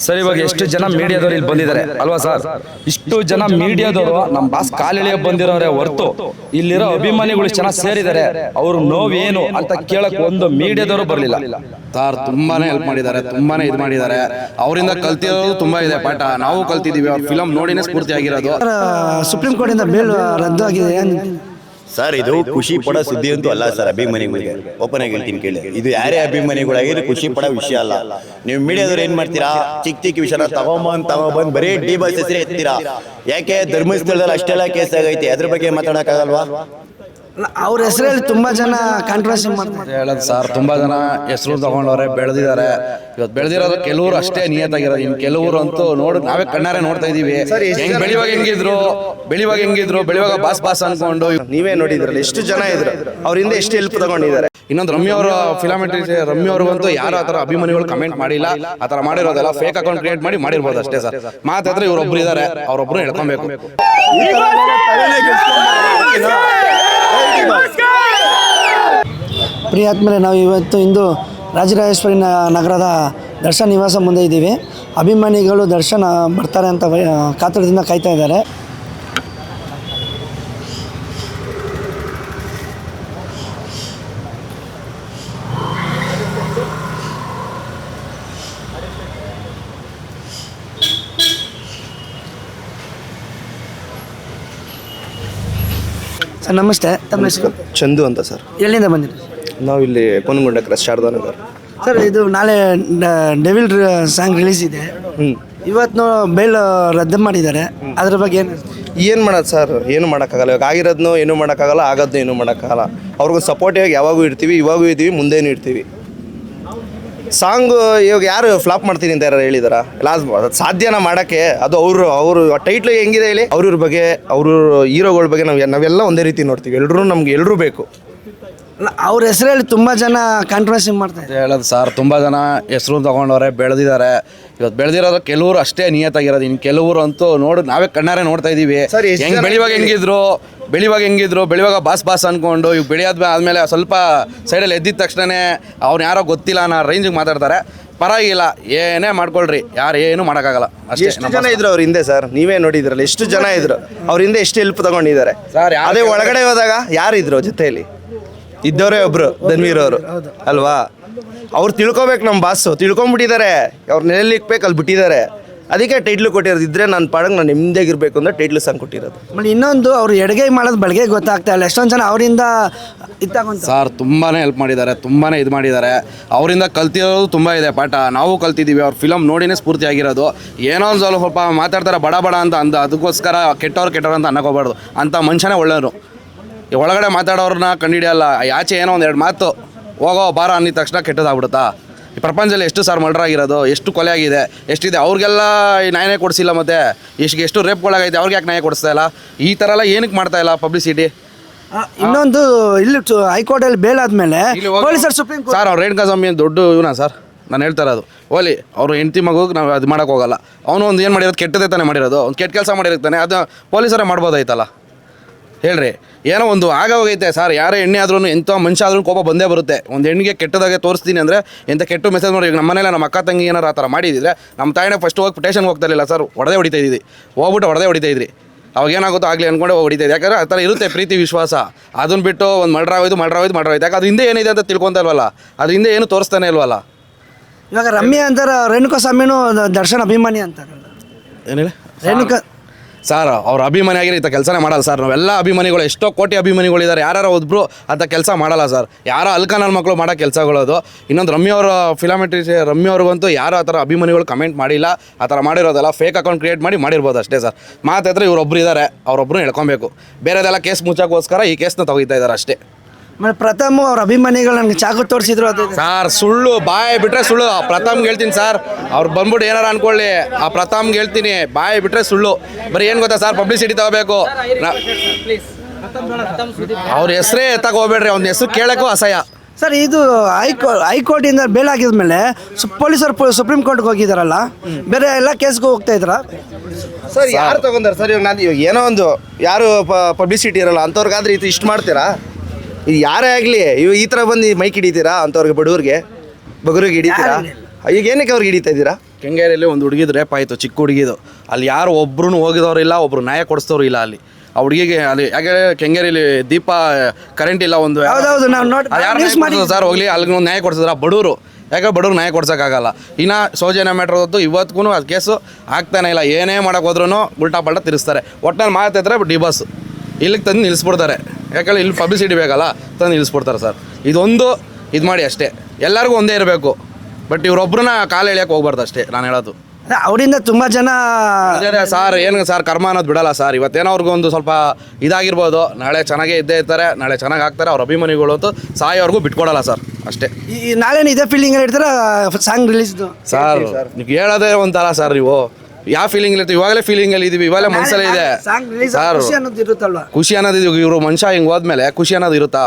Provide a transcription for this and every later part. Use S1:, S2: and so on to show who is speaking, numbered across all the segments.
S1: Sir ಇವಾಗ ಎಷ್ಟು ಜನ ಮೀಡಿಯಾದವರು ಇಲ್ಲಿ ಬಂದಿದ್ದಾರೆ? ಅಲ್ವಾ ಸರ್? ಇಷ್ಟು ಜನ ಮೀಡಿಯಾದವರು ನಮ್ಮ ಬಾಸ್ ಕಾಲಿಳಿಯ ಬಂದಿರೋರೆ ಹೊರತು ಇಲ್ಲಿರೋ ಅಭಿಮಾನಿಗಳು ಚೆನ್ನಾಗಿ ಸೇರಿದ್ದಾರೆ. ಅವ್ರ ನೋವೇನು ಅಂತ ಕೇಳಕ್ ಒಂದು ಮೀಡಿಯಾದವರು ಬರಲಿಲ್ಲ.
S2: ಸರ್ ತುಂಬಾನೇ ಹೆಲ್ಪ್ ಮಾಡಿದ್ದಾರೆ ತುಂಬಾನೇ ಇದು ಮಾಡಿದ್ದಾರೆ. ಅವರಿಂದ ಕಲ್ತಿರೋದು ತುಂಬಾ ಇದೆ ಪಾಠ. ನಾವು ಕಲ್ತಿದೀವಿ ಅವ್ರ ಫಿಲಮ್ ನೋಡಿನೇ ಸ್ಫೂರ್ತಿ ಆಗಿರೋದು
S3: ಸುಪ್ರೀಂ ಸುಪ್ರೀಂ ಇಂದ ಬೇಲ್ ರದ್ದು ಆಗಿದೆ. ಏನ್-
S4: ಸರ್ ಇದು ಖುಷಿ ಪಡೋ ಸುದ್ದಿ ಅಂತೂ ಅಲ್ಲ ಸರ್ ಅಭಿಮಾನಿಗಳಿಗೆ. ಓಪನ್ ಆಗಿ ಹೇಳ್ತೀನಿ ಕೇಳಿ. ಇದು ಯಾರೇ ಅಭಿಮಾನಿಗಳಾಗಿದ್ರು ಖುಷಿ ಪಡೋ ವಿಷಯ ಅಲ್ಲ. ನೀವು ಮೀಡಿಯಾದವ್ರು ಏನ್ ಮಾಡ್ತೀರಾ? ಚಿಕ್ಕ ಚಿಕ್ಕ ವಿಷಯನ ತಗೊಂಬಂದ್ ತಗೊಂಬಂದ್ ಬರೀ ಡಿ ಬಸ್ ಹೆಸರೇ ಎತ್ತೀರಾ? ಯಾಕೆ ಧರ್ಮಸ್ಥಳದಲ್ಲಿ ಅಷ್ಟೆಲ್ಲ ಕೇಸ್ ಆಗೈತೆ? ಅದ್ರ ಬಗ್ಗೆ ಮಾತಾಡಕ್ಕಾಗಲ್ವಾ?
S3: ಅವ್ರ ಹೆಸರಲ್ಲಿ ತುಂಬಾ ಜನ ಕಾಂಟ್ರವರ್ಸಿ ಮಾಡ್ತಾರೆ.
S2: ಹೇಳೋದು ಸರ್ ತುಂಬಾ ಜನ ಹೆಸರು ತಗೊಂಡವ್ರೆ ಬೆಳೆದಿದ್ದಾರೆ. ಇವತ್ತು ಬೆಳೆದಿರೋದು ಕೆಲವರು ಅಷ್ಟೇ ನಿಯತ್ತಾಗಿರೋದು. ಇನ್ ಕೆಲವರು ಅಂತೂ ನೋಡಿ ನಾವೇ ಕಣ್ಣಾರೆ ನೋಡ್ತಾ ಇದೀವಿ ಹೆಂಗ್ ಬೆಳಿವಾಗ ಹೆಂಗಿದ್ರು? ಬೆಳಿವಾಗ ಹೆಂಗಿದ್ರು? ಬೆಳಿವಾಗ ಬಾಸ್ ಬಾಸ್ ಅನ್ಕೊಂಡು
S5: ನೀವೇ ನೋಡಿದ್ರಲ್ಲ ಎಷ್ಟು ಜನ ಇದ್ರು? ಅವರಿಂದ ಎಷ್ಟು ಹೆಲ್ಪ್ ತಗೊಂಡಿದ್ದಾರೆ?
S2: ಇನ್ನೊಂದು ರಮ್ಯ ಅವರ ಫಿಲಾಮೆಟ್ರಿ ರಮ್ಯ ಅವ್ರಿಗಂತೂ ಯಾರು ಆತರ ಥರ ಅಭಿಮಾನಿಗಳು ಕಮೆಂಟ್ ಮಾಡಿಲ್ಲ. ಆ ಥರ ಮಾಡಿರೋದೆಲ್ಲ ಫೇಕ್ ಅಕೌಂಟ್ ಕ್ರಿಯೇಟ್ ಮಾಡಿ ಮಾಡಿರ್ಬೋದು ಅಷ್ಟೇ ಸರ್. ಮಾತಾದ್ರೆ ಇವರೊಬ್ರು ಇದ್ದಾರೆ ಅವರೊಬ್ರು ಹೇಳ್ಕೊಬೇಕು.
S3: ಪ್ರಿಯ ಆದ್ಮೇಲೆ ನಾವು ಇವತ್ತು ಇಂದು ರಾಜರಾಜೇಶ್ವರಿ ನಗರದ ದರ್ಶನ ನಿವಾಸ ಮುಂದೆ ಇದ್ದೀವಿ. ಅಭಿಮಾನಿಗಳು ದರ್ಶನ ಬರ್ತಾರೆ ಅಂತ ಕಾತರದಿಂದ ಕಾಯ್ತಾ ಇದ್ದಾರೆ. ಸರ್ ನಮಸ್ತೆ. ತಮ್ಮ ಹೆಸರು?
S5: ಚಂದು ಅಂತ ಸರ್.
S3: ಎಲ್ಲಿಂದ ಬಂದಿರಿ?
S5: ನಾವು ಇಲ್ಲಿ ಪೊನ್ಗುಂಡ ಕ್ರಸ್ ಶಾರದಾ ನಗರ್.
S3: ಸರ್ ಇದು ನಾಳೆ ಡೆವಿಲ್ ಸಾಂಗ್ ರಿಲೀಸ್ ಇದೆ.
S5: ಹ್ಞೂ
S3: ಇವತ್ತು ಬೇಲ್ ರದ್ದು ಮಾಡಿದ್ದಾರೆ. ಅದ್ರ ಬಗ್ಗೆ ಏನು
S5: ಏನು ಮಾಡೋದು ಸರ್? ಏನು ಮಾಡೋಕ್ಕಾಗಲ್ಲ. ಇವಾಗ ಆಗಿರೋದನ್ನು ಏನೂ ಮಾಡೋಕ್ಕಾಗಲ್ಲ ಆಗೋದ್ನೂ ಏನೂ ಮಾಡೋಕ್ಕಾಗಲ್ಲ. ಅವ್ರಿಗೂ ಸಪೋರ್ಟಿವಾಗಿ ಯಾವಾಗೂ ಇರ್ತೀವಿ ಇವಾಗೂ ಇದ್ದೀವಿ ಮುಂದೇನೂ ಇರ್ತೀವಿ. ಸಾಂಗ್ ಇವಾಗ ಯಾರು ಫ್ಲಾಪ್ ಮಾಡ್ತೀನಿ ಅಂತ ಯಾರು ಹೇಳಿದಾರ? ಲಾಸ್ಟ್ ಸಾಧ್ಯನ ಮಾಡೋಕ್ಕೆ ಅದು ಅವರು ಅವರು ಟೈಟ್ಲ್ ಹೆಂಗಿದೆ ಹೇಳಿ? ಅವ್ರ ಬಗ್ಗೆ, ಅವರು ಹೀರೋಗಳ ಬಗ್ಗೆ ನಾವು ನಾವೆಲ್ಲ ಒಂದೇ ರೀತಿ ನೋಡ್ತೀವಿ. ಎಲ್ಲರೂ ನಮ್ಗೆ ಎಲ್ಲರೂ ಬೇಕು.
S3: ಅವ್ರ ಹೆಸರಲ್ಲಿ ತುಂಬ ಜನ ಕಾಂಟ್ರವರ್ಸಿ ಮಾಡ್ತಾರೆ
S2: ಹೇಳೋದು ಸರ್ ತುಂಬಾ ಜನ ಹೆಸರು ತಗೊಂಡವ್ರೆ ಬೆಳೆದಿದ್ದಾರೆ. ಇವತ್ತು ಬೆಳೆದಿರೋದು ಕೆಲವರು ಅಷ್ಟೇ ನಿಯತ್ತಾಗಿರೋದು. ಇನ್ನು ಕೆಲವರು ಅಂತೂ ನೋಡಿ ನಾವೇ ಕಣ್ಣಾರೆ ನೋಡ್ತಾ ಇದೀವಿ.
S5: ಸರ್,
S2: ಹೆಂಗ್ ಬೆಳಿವಾಗ ಹೆಂಗಿದ್ರು? ಬೆಳಿವಾಗ ಹೆಂಗಿದ್ರು? ಬೆಳಿವಾಗ ಬಾಸ್ ಬಾಸ್ ಅನ್ಕೊಂಡು ಇವ್ ಬೆಳೆಯಾದ ಆದ್ಮೇಲೆ ಸ್ವಲ್ಪ ಸೈಡಲ್ಲಿ ಎದ್ದಿದ ತಕ್ಷಣನೇ ಅವ್ನು ಯಾರೋ ಗೊತ್ತಿಲ್ಲ ಅನ್ನೋ ರೇಂಜಿಗೆ ಮಾತಾಡ್ತಾರೆ. ಪರವಾಗಿಲ್ಲ ಏನೇ ಮಾಡ್ಕೊಳ್ರಿ. ಯಾರು ಏನು ಮಾಡೋಕ್ಕಾಗಲ್ಲ. ಅಷ್ಟೇ
S5: ಎಷ್ಟು ಜನ ಇದ್ರು ಅವ್ರ ಹಿಂದೆ ಸರ್? ನೀವೇ ನೋಡಿದ್ರಲ್ಲ ಎಷ್ಟು ಜನ ಇದ್ರು? ಅವ್ರ ಹಿಂದೆ ಎಷ್ಟು ಹೆಲ್ಪ್ ತಗೊಂಡಿದ್ದಾರೆ?
S2: ಸರ್,
S5: ಅದೇ ಒಳಗಡೆ ಹೋದಾಗ ಯಾರಿದ್ರು ಜೊತೆಯಲ್ಲಿ? ಇದ್ದವರೇ ಒಬ್ರು ಧನ್ವೀರ್ ಅವರು. ಅಲ್ವಾ? ಅವ್ರು ತಿಳ್ಕೊಬೇಕು ನಮ್ಮ ಬಾಸು ತಿಳ್ಕೊಂಬಿಟ್ಟಿದ್ದಾರೆ ಅವ್ರು ನೆಲೆಯಲ್ಲಿ ಇಕ್ಬೇಕು ಅಲ್ಲಿ ಬಿಟ್ಟಿದ್ದಾರೆ. ಅದಕ್ಕೆ ಟೈಟ್ಲು ಕೊಟ್ಟಿರೋದು. ಇದ್ರೆ ನನ್ನ ಪಾಡಂಗೆ ನಾನು ನೆಮ್ಮದಿಯಾಗಿರ್ಬೇಕು ಅಂತ ಟೈಟ್ಲು ಸಾಂಗ್ ಕೊಟ್ಟಿರೋದು.
S3: ಆಮೇಲೆ ಇನ್ನೊಂದು ಅವ್ರು ಎಡಗೈ ಮಾಡೋದು ಬೆಳಗ್ಗೆ ಗೊತ್ತಾಗ್ತಾ ಇಲ್ಲ. ಎಷ್ಟೊಂದು ಜನ ಅವರಿಂದ ಇತ್ತಾಗೊಂತ
S2: ಸರ್ ತುಂಬಾ ಹೆಲ್ಪ್ ಮಾಡಿದ್ದಾರೆ ತುಂಬಾ ಇದು ಮಾಡಿದ್ದಾರೆ. ಅವರಿಂದ ಕಲ್ತಿರೋದು ತುಂಬ ಇದೆ ಪಾಠ. ನಾವು ಕಲ್ತಿದ್ದೀವಿ ಅವ್ರ ಫಿಲಮ್ ನೋಡಿನೇ ಸ್ಫೂರ್ತಿ ಆಗಿರೋದು. ಏನೋ ಒಂದು ಸ್ವಲ್ಪ ಸ್ವಲ್ಪ ಮಾತಾಡ್ತಾರೆ ಬಡ ಬಡ ಅಂತ ಅಂದ. ಅದಕ್ಕೋಸ್ಕರ ಕೆಟ್ಟವ್ರು ಕೆಟ್ಟವ್ರು ಅಂತ ಅನ್ನಕೋಬಾರ್ದು. ಅಂತ ಮನುಷ್ಯನೇ ಒಳ್ಳೆಯವರು. ಒಳಗಡೆ ಮಾತಾಡೋರನ್ನ ಕಂಡಿಡಿಯಲ್ಲ ಆಚೆ ಏನೋ ಒಂದು ಎರಡು ಮಾತು ಹೋಗೋ ಬಾರ ಅಂದಿದ ತಕ್ಷಣ ಕೆಟ್ಟದಾಗ್ಬಿಡುತ್ತಾ? ಈ ಪ್ರಪಂಚದಲ್ಲಿ ಎಷ್ಟು ಸರ್ ಮರ್ಡರ್ ಆಗಿರೋದು ಎಷ್ಟು ಕೊಲೆ ಆಗಿದೆ ಎಷ್ಟಿದೆ ಅವ್ರಿಗೆಲ್ಲ ಈ ನ್ಯಾಯನೇ ಕೊಡಿಸಿಲ್ಲ ಮತ್ತೆ ಎಷ್ಟು ಎಷ್ಟು ರೇಪ್ಗಳಾಗೈತೆ ಅವ್ರಿಗೆ ಯಾಕೆ ನ್ಯಾಯ ಕೊಡಿಸ್ತಾ ಇಲ್ಲ? ಈ ಥರ ಎಲ್ಲ ಏನಕ್ಕೆ ಮಾಡ್ತಾ ಇಲ್ಲ ಪಬ್ಲಿಸಿಟಿ
S3: ಇನ್ನೊಂದು ಇಲ್ಲಿ ಹೈಕೋರ್ಟಲ್ಲಿ ಬೇಲ್ ಆದಮೇಲೆ ಪೊಲೀಸರು ಸುಪ್ರೀಂ
S2: ಸರ್ ಅವ್ರು ರೇಣುಕಾ ಸ್ವಾಮಿ ದೊಡ್ಡ ಇವನ ಸರ್? ನಾನು ಹೇಳ್ತಾ ಇರೋದು. ಓಲಿ ಅವರು ಹೆಂಡತಿ ಮಗುಗೆ ನಾವು ಅದು ಮಾಡೋಕ್ಕೋಗಲ್ಲ ಅವನು ಒಂದು ಏನು ಮಾಡಿರೋದು ಕೆಟ್ಟದೇ ತಾನೇ ಮಾಡಿರೋದು. ಒಂದು ಕೆಟ್ಟ ಕೆಲಸ ಮಾಡಿರ್ತಾನೆ ಅದು ಪೊಲೀಸರೇ ಮಾಡ್ಬೋದಾಯ್ತಲ್ಲ? ಹೇಳ್ರಿ ಏನೋ ಒಂದು ಆಗ ಹೋಗೈತೆ ಸರ್ ಯಾರೇ ಎಣ್ಣೆ ಆದ್ರೂ ಎಂಥ ಮನುಷ್ಯ ಆದ್ರೂ ಕೋಪ ಬಂದೇ ಬರುತ್ತೆ. ಒಂದು ಹೆಣ್ಣಿಗೆ ಕೆಟ್ಟದಾಗೆ ತೋರಿಸ್ತೀನಿ ಅಂದರೆ ಎಂಥ ಕೆಟ್ಟ ಮೆಸೇಜ್ ನೋಡಿ ಈಗ ನಮ್ಮ ಮನೇಲಿ ನಮ್ಮ ಅಕ್ಕ ತಂಗಿ ಏನಾರು ಆ ಥರ ಮಾಡಿದಿದ್ರೆ ನಮ್ಮ ತಾಯಿನೇ ಫಸ್ಟ್ ಹೋಗಿ ಟೇಷನ್ಗೆ ಹೋಗ್ತಾ ಇರಲಿಲ್ಲ ಸರ್ ಹೊಡೆದೇ ಹೊಡಿತಾ ಇದ್ದೀವಿ ಹೋಗ್ಬಿಟ್ಟು ಹೊಡೆದೇ ಹೊಡಿತಾ ಇದ್ರಿ. ಅವಾಗ ಏನಾಗುತ್ತೋ ಆಗಲಿ ಅನ್ಕೊಂಡೆ ಹೋಗಿ ಹೊಡಿತಾ ಇದೆ ಯಾಕಂದ್ರೆ ಆ ಥರ ಇರುತ್ತೆ ಪ್ರೀತಿ ವಿಶ್ವಾಸ. ಅದನ್ನ ಬಿಟ್ಟು ಒಂದು ಮರ್ಡ್ರ್ ಆಗೋದು ಮರ್ಡ್ರ್ ಆಗೋದು ಮರ್ಡ್ರ್ ಆಗೋದು ಯಾಕೆ ಅದ್ರ ಹಿಂದೆ ಏನಿದೆ ಅಂತ ತಿಳ್ಕೊತಾ ಇಲ್ವಲ್ಲ? ಅದ್ರ ಹಿಂದೆ ಏನು ತೋರಿಸ್ತಾನೆ ಇಲ್ವಲ್ಲ?
S3: ಇವಾಗ ರಮ್ಯ ಅಂತಾರೆ ರೇಣುಕಾ ಸ್ವಾಮಿನೂ ದರ್ಶನ್ ಅಭಿಮಾನಿ ಅಂತಾರಲ್ಲ.
S2: ಏನಿಲ್ಲ
S3: ರೇಣುಕಾ
S2: ಸರ್, ಅವ್ರ ಅಭಿಮಾನಿ ಆಗಿರೋ ಇಂಥ ಕೆಲಸನೇ ಮಾಡಲ್ಲ ಸರ್. ನಾವೆಲ್ಲ ಅಭಿಮಾನಿಗಳು, ಎಷ್ಟೋ ಕೋಟಿ ಅಭಿಮಾನಿಗಳಿದ್ದಾರೆ. ಯಾರು ಒಬ್ಬರು ಅಂತ ಕೆಲಸ ಮಾಡಲ್ಲ ಸರ್. ಯಾರೋ ಅಲ್ಕಾನಲ್ ಮಕ್ಕಳು ಮಾಡೋ ಕೆಲಸಗಳದು ಇನ್ನೊಂದು ರಮ್ಯ ಅವರ ಫಿಲಾಮೆಟ್ರಿ ರಮ್ಯ ಯಾರು ಆ ಥರ ಅಭಿಮಾನಿಗಳು ಕಮೆಂಟ್ ಮಾಡಿಲ್ಲ. ಆ ಥರ ಮಾಡಿರೋದಲ್ಲ ಫೇಕ್ ಅಕೌಂಟ್ ಕ್ರಿಯೇಟ್ ಮಾಡಿ ಮಾಡಿರ್ಬೋದು ಅಷ್ಟೇ ಸರ್. ಮಾತಾದ್ರೆ ಇವರೊಬ್ಬರು ಇದ್ದಾರೆ ಅವರೊಬ್ಬರು ಹೇಳ್ಕೊಬೇಕು ಬೇರೆದೆಲ್ಲ ಕೇಸ್ ಮುಚ್ಚೋಕ್ಕೋಸ್ಕರ ಈ ಕೇಸ್ನ ತೆಗಿತಾ ಇದ್ದಾರೆ ಅಷ್ಟೇ.
S3: ಆಮೇಲೆ ಪ್ರಥಮ್ ಅವ್ರ ಅಭಿಮಾನಿಗಳು ನನಗೆ ಚಾಕು ತೋರಿಸಿದ್ರು ಅದು. ಇದು.
S2: ಸರ್ ಸುಳ್ಳು ಬಾಯಿ ಬಿಟ್ರೆ ಸುಳ್ಳು. ಪ್ರಥಮ್ಗೆ ಹೇಳ್ತೀನಿ ಸರ್ ಅವ್ರು ಬಂದ್ಬಿಟ್ಟು ಏನಾರ ಅನ್ಕೊಳ್ಳಿ. ಆ ಪ್ರಥಮ್ಗೆ ಹೇಳ್ತೀನಿ ಬಾಯಿ ಬಿಟ್ರೆ ಸುಳ್ಳು. ಬರೀ ಏನು ಗೊತ್ತಾ ಸರ್ ಪಬ್ಲಿಸಿಟಿ ತಗೋಬೇಕು. ಅವ್ರ ಹೆಸರೇ ತಗೋಬೇಡ್ರಿ ಹೋಗ್ಬೇಡ್ರಿ ಅವ್ನ ಹೆಸರು ಕೇಳೋಕ್ಕೂ ಅಸಹ್ಯ.
S3: ಸರ್ ಇದು ಹೈಕೋ ಹೈಕೋರ್ಟಿಂದ ಬೇಲ್ ಆಗಿದ್ಮೇಲೆ ಸು- ಪೊಲೀಸರು ಪು- ಸುಪ್ರೀಂ ಕೋರ್ಟ್ಗೆ ಹೋಗಿದಾರಲ್ಲ ಬೇರೆ ಎಲ್ಲ ಕೇಸ್ಗೂ ಹೋಗ್ತಾ ಇದ್ರ?
S5: ಸರ್ ಯಾರು ತಗೊಂಡಾರ? ಸರ್ ಇವಾಗ ನಾನು ಇವಾಗ ಏನೋ ಒಂದು ಯಾರು ಪಬ್ಲಿಸಿಟಿ ಇರಲ್ಲ ಅಂಥವ್ರಿಗಾದ್ರೆ ಇದು ಇಷ್ಟು ಮಾಡ್ತೀರಾ? ಇದು ಯಾರೇ ಆಗಲಿ ಇವ್ ಈ ಥರ ಬಂದು ಮೈಕ್ ಹಿಡಿತೀರಾ ಅಂಥವ್ರಿಗೆ ಬಡವ್ರಿಗೆ? ಬಗರಿಗೆ ಹಿಡಿತೀರಾ? ಈಗ ಏನಕ್ಕೆ ಅವ್ರಿಗೆ ಹಿಡಿತಾ ಇದ್ದೀರಾ?
S2: ಕೆಂಗೇರಿಯಲ್ಲಿ ಒಂದು ಹುಡುಗಿದು ರೇಪ್ ಆಯಿತು ಚಿಕ್ಕ ಹುಡುಗಿದು ಅಲ್ಲಿ ಯಾರು ಒಬ್ರು ಹೋಗಿದವ್ರು ಇಲ್ಲ ಒಬ್ರು ನ್ಯಾಯ ಕೊಡಿಸ್ತವ್ರು ಇಲ್ಲ ಅಲ್ಲಿ. ಆ ಹುಡುಗಿಗೆ ಅಲ್ಲಿ ಯಾಕೆ ಕೆಂಗೇರಿಲಿ ದೀಪ ಕರೆಂಟ್ ಇಲ್ಲ ಒಂದು
S3: ಹೌದೌದು, ನಾವು ನೋಡ್-
S2: ಯಾರು
S3: ನ್ಯೂಸ್
S2: ನ್ಯಾಯ ಸರ್ ಹೋಗ್ಲಿ ಅಲ್ಲಿ ಒಂದು ನ್ಯಾಯ ಕೊಡ್ಸಿದ್ರ ಬಡವರು. ಯಾಕೆ ಬಡವ್ರು ನ್ಯಾಯ ಕೊಡ್ಸೋಕ್ಕಾಗಲ್ಲ. ಇನ್ನು ಮ್ಯಾಟರ್ ಹೊತ್ತು ಇವತ್ತಿಗೂ ಅದು ಕೇಸು ಆಗ್ತಾನೆ ಇಲ್ಲ. ಏನೇ ಮಾಡಕ್ಕೆ ಹೋದ್ರೂ ಉಲ್ಟಾ ಪಲ್ಟಾ ತಿರ್ಸ್ತಾರೆ. ಒಟ್ಟಿನಲ್ಲಿ ಮಾತಾಡ್ತಾರೆ ಡಿ ಬಸ್ ಇಲ್ಲಿಗೆ ತಂದು ನಿಲ್ಲಿಸ್ಬಿಡ್ತಾರೆ ಯಾಕಂದ್ರೆ ಇಲ್ಲಿ ಪಬ್ಲಿಸಿಟಿ ಬೇಕಲ್ಲ ತಂದು ನಿಲ್ಲಿಸ್ಬಿಡ್ತಾರೆ ಸರ್. ಇದೊಂದು ಇದು ಮಾಡಿ ಅಷ್ಟೇ. ಎಲ್ಲರಿಗೂ ಒಂದೇ ಇರಬೇಕು. ಬಟ್ ಇವ್ರೊಬ್ರನ್ನ ಕಾಲು ಎಳಿಯಕ್ಕೆ ಹೋಗ್ಬಾರ್ದು ಅಷ್ಟೇ ನಾನು ಹೇಳೋದು.
S3: ಅವರಿಂದ ತುಂಬ ಜನ
S2: ಸರ್ ಏನು ಸರ್ ಕರ್ಮ ಅನ್ನೋದು ಬಿಡಲ್ಲ ಸರ್. ಇವತ್ತೇನೋ ಅವ್ರಿಗೂ ಒಂದು ಸ್ವಲ್ಪ ಇದಾಗಿರ್ಬೋದು. ನಾಳೆ ಚೆನ್ನಾಗೇ ಇದ್ದೇ ಇರ್ತಾರೆ ನಾಳೆ ಚೆನ್ನಾಗಿ ಆಗ್ತಾರೆ ಅವ್ರ ಅಭಿಮಾನಿಗಳು ಅಂತೂ ಸಾಯೋವರೆಗೂ ಬಿಟ್ಕೊಡಲ್ಲ ಸರ್ ಅಷ್ಟೇ.
S3: ಈ ನಾಳೆ ಇದೇ ಫೀಲಿಂಗಲ್ಲಿ ಇರ್ತಾರ ಸಾಂಗ್ ರಿಲೀಸ್
S2: ಸರ್ ನೀವು ಹೇಳೋದೇ ಒಂಥರ ಸರ್ ನೀವು. ಯಾವ ಫೀಲಿಂಗ್ ಇರುತ್ತೆ? ಇವಾಗಲೇ ಫೀಲಿಂಗ್ ಅಲ್ಲಿ ಇದೀವಿ ಇವಾಗಲೇ ಮನಸ್ಸಲ್ಲೇ ಇದೆ.
S3: Song release
S2: sir.
S3: ಖುಷಿ ಅನ್ನೋದು ಇರುತ್ತಲ್ವಾ?
S2: ಖುಷಿ ಅನ್ನೋದು ಇದು ಇವರು ಮನುಷ್ಯ ಹಿಂಗೆ ಹೋದ್ಮೇಲೆ ಖುಷಿ ಅನ್ನೋದು ಇರುತ್ತಾ?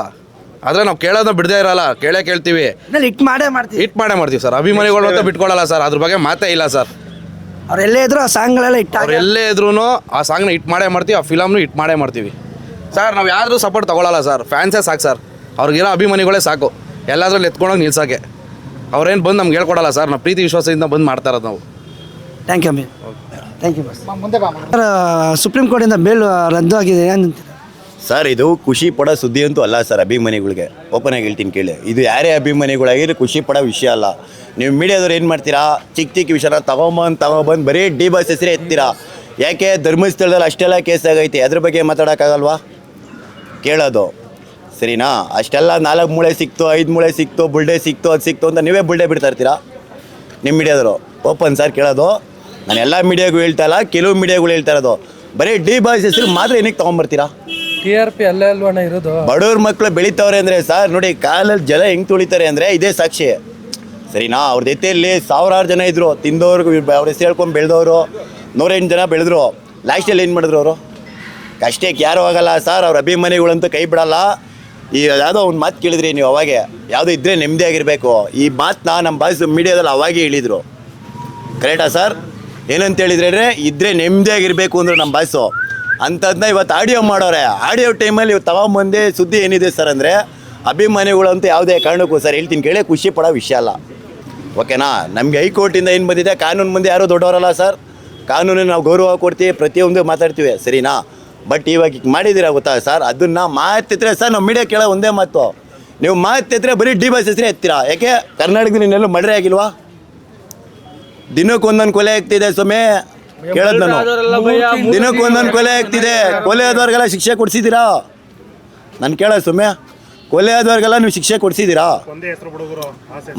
S2: ಆದ್ರೆ ನಾವು ಕೇಳೋದನ್ನ ಬಿಡದೇ ಇರಲ್ಲ ಕೇಳೇ ಕೇಳ್ತೀವಿ.
S3: ಹಿಟ್ ಮಾಡೇ ಮಾಡ್ತೀವಿ.
S2: ಹಿಟ್ ಮಾಡೇ ಮಾಡ್ತೀವಿ ಸರ್ ಅಭಿಮಾನಿಗಳು ಅಂತ ಬಿಟ್ಕೊಳ್ಳಲ್ಲ ಸರ್ ಅದ್ರ ಬಗ್ಗೆ ಮಾತೇ ಇಲ್ಲ ಸರ್.
S3: ಅವರೆಲ್ಲೇ ಇದ್ರು ಆ ಸಾಂಗ್ಗಳೆಲ್ಲ ಹಿಟ್
S2: ಅವ್ರು ಎಲ್ಲೇ ಇದ್ರೂ ಆ ಸಾಂಗ್ನ ಹಿಟ್ ಮಾಡೇ ಮಾಡ್ತೀವಿ ಆ ಫಿಲಮ್ನು ಹಿಟ್ ಮಾಡೇ ಮಾಡ್ತೀವಿ. ಸರ್ ನಾವು ಯಾರಾದ್ರೂ ಸಪೋರ್ಟ್ ತಗೊಳ್ಳಲ್ಲ ಸರ್ ಫ್ಯಾನ್ಸೇ ಸಾಕು ಸರ್. ಅವ್ರಿಗಿರೋ ಅಭಿಮಾನಿಗಳೇ ಸಾಕು. ಎಲ್ಲಾದ್ರಲ್ಲಿ ಎತ್ಕೊಂಡೋಗಿ ನಿಲ್ಸಕ್ಕೆ. ಅವ್ರೇನು ಬಂದು ನಮ್ಗೆ ಹೇಳ್ಕೊಡಲ್ಲ ಸರ್ ನಾವು ಪ್ರೀತಿ ವಿಶ್ವಾಸದಿಂದ ಬಂದು ಮಾಡ್ತಾ ಇರೋದು ನಾವು.
S3: Thank you Aamir thank you bus sir supreme ಕೋರ್ಟಿಂದ ಬೇಲ್ ರದ್ದು ಆಗಿದೆ. ಏನಂತೀರ
S4: ಸರ್ ಇದು ಖುಷಿ ಪಡೋ ಸುದ್ದಿ ಅಂತೂ ಅಲ್ಲ ಸರ್ ಅಭಿಮಾನಿಗಳಿಗೆ. ಓಪನ್ ಆಗಿ ಹೇಳ್ತೀನಿ ಕೇಳಿ. ಇದು ಯಾರೇ ಅಭಿಮಾನಿಗಳಾಗಿದ್ರೆ ಖುಷಿ ಪಡೋ ವಿಷಯ ಅಲ್ಲ. ನೀವು ಮೀಡಿಯಾದವ್ರು ಏನು ಮಾಡ್ತೀರಾ? ಚಿಕ್ಕ ಚಿಕ್ಕ ವಿಷಯನ ತಗೊಂಬಂದು ತಗೊಂಬಂದು ಬರೀ ಡಿ ಬಸ್ ಹೆಸರೇ ಎತ್ತೀರಾ? ಯಾಕೆ ಧರ್ಮಸ್ಥಳದಲ್ಲಿ ಅಷ್ಟೆಲ್ಲ ಕೇಸ್ ಆಗೈತೆ? ಅದ್ರ ಬಗ್ಗೆ ಮಾತಾಡೋಕ್ಕಾಗಲ್ವಾ? ಕೇಳೋದು. ಸರಿನಾ? ಅಷ್ಟೆಲ್ಲ ನಾಲ್ಕು ಮೂಳೆ ಸಿಕ್ತು ಐದು ಮೂಳೆ ಸಿಕ್ತು ಬುಲ್ಡೆ ಸಿಕ್ತು ಅದು ಸಿಕ್ತು ಅಂತ ನೀವೇ ಬುಲ್ಡೆ ಬಿಡ್ತಾ ಇರ್ತೀರಾ? ನಿಮ್ಮ ಮೀಡಿಯಾದವರು. ಓಪನ್ ಸರ್ ಕೇಳೋದು. ನಾನು ಎಲ್ಲ ಮೀಡಿಯಾಗೂ ಹೇಳ್ತಾ ಇಲ್ಲ ಕೆಲವು ಮೀಡಿಯಾಗಳು ಹೇಳ್ತಾ ಇರೋದು. ಬರೀ ಡಿ ಬಾಯ್ಸ್ ಹೆಸರು ಮಾತ್ರ ಏನಕ್ಕೆ ತೊಗೊಂಬರ್ತೀರಾ?
S6: ಟಿ ಆರ್ ಪಿ ಅಲ್ಲೇ ಅಲ್ವಣ್ಣ ಇರೋದು?
S4: ಬಡವ್ರ ಮಕ್ಕಳು ಬೆಳೀತಾವ್ರೆ ಅಂದರೆ ಸರ್ ನೋಡಿ ಕಾಲಲ್ಲಿ ಜಲ ಹೆಂಗೆ ತುಳಿತಾರೆ ಅಂದರೆ ಇದೇ ಸಾಕ್ಷಿ. ಸರಿನಾ? ಅವ್ರ ಜೊತೆಯಲ್ಲಿ ಸಾವಿರಾರು ಜನ ಇದ್ರು ತಿಂದವ್ರು ಅವ್ರ ಹೆಸರು ಹೇಳ್ಕೊಂಡು ಬೆಳೆದವರು ನೂರೆಂಟು ಜನ ಬೆಳೆದ್ರು. ಲಾಸ್ಟಲ್ಲಿ ಏನು ಮಾಡಿದ್ರು ಅವರು? ಕಷ್ಟಕ್ಕೆ ಯಾರು ಆಗಲ್ಲ ಸರ್ ಅವ್ರ ಅಭಿಮಾನಿಗಳಂತೂ ಕೈ ಬಿಡಲ್ಲ. ಈ ಯಾವುದೋ ಒಂದು ಮಾತು ಕೇಳಿದ್ರಿ ನೀವು ಅವಾಗೆ. ಯಾವುದೋ ಇದ್ದರೆ ನೆಮ್ಮದಿ ಆಗಿರಬೇಕು ಈ ಮಾತನ್ನ ನಮ್ಮ ಬಾಯ್ಸ್ ಮೀಡಿಯಾದಲ್ಲಿ ಅವಾಗೇ ಹೇಳಿದರು. ಕರೆಕ್ಟಾ ಸರ್? ಏನಂತ ಹೇಳಿದ್ರೆ ಇದ್ರೆ ನೆಮ್ಮದಿಯಾಗಿರ್ಬೇಕು ಅಂದ್ರೆ ನಮ್ಮ ಬಾಯ್ಸು. ಅಂಥದ್ದನ್ನ ಇವತ್ತು ಆಡಿಯೋ ಮಾಡೋರೆ. ಆಡಿಯೋ ಟೈಮಲ್ಲಿ ಇವತ್ತು ತಗೊಂಬಂದೆ ಸುದ್ದಿ ಏನಿದೆ ಸರ್ ಅಂದರೆ ಅಭಿಮಾನಿಗಳು ಅಂತ ಯಾವುದೇ ಕಾರಣಕ್ಕೂ ಸರ್ ಹೇಳ್ತೀನಿ ಕೇಳಿ, ಖುಷಿ ಪಡೋ ವಿಷಯ ಅಲ್ಲ. ಓಕೆನಾ? ನಮಗೆ ಹೈಕೋರ್ಟಿಂದ ಏನು ಬಂದಿದೆ? ಕಾನೂನು ಮುಂದೆ ಯಾರೂ ದೊಡ್ಡವರಲ್ಲ ಸರ್? ಕಾನೂನಿನ ನಾವು ಗೌರವ ಕೊಡ್ತೀವಿ, ಪ್ರತಿಯೊಂದು ಮಾತಾಡ್ತೀವಿ, ಸರಿನಾ? ಬಟ್ ಇವಾಗ ಮಾಡಿದಿರ ಗೊತ್ತಾ ಸರ್? ಅದನ್ನು ಮಾತಿದ್ರೆ ಸರ್, ನಮ್ಮ ಮೀಡಿಯಾ ಕೇಳೋ ಒಂದೇ ಮಾತು. ನೀವು ಮಾತಿದ್ರೆ ಬರೀ ಡಿ ಬಸ್ ಹೆಸರೇ ಎತ್ತೀರಾ? ಯಾಕೆ? ಕರ್ನಾಟಕದಲ್ಲಿ ಇನ್ನೆಲ್ಲೂ ಮಡ್ರೆ ಆಗಿಲ್ವಾ? ದಿನಕ್ಕೆ ಒಂದೊಂದು ಕೊಲೆ ಆಗ್ತಿದೆ ಸ್ವಾಮಿ. ಕೇಳದ್ ನಾನು. ದಿನಕ್ಕೆ ಒಂದೊಂದು ಕೊಲೆ ಆಗ್ತಿದೆ. ಕೊಲೆ ಆದವ್ರಿಗೆಲ್ಲ ಶಿಕ್ಷೆ ಕೊಡ್ಸಿದ್ದೀರಾ ನಾನು ಕೇಳ ಸ್ವಾಮಿ ಕೊಲೆ ಆದವ್ರಿಗೆಲ್ಲ ನೀವು ಶಿಕ್ಷೆ ಕೊಡ್ಸಿದ್ದೀರಾ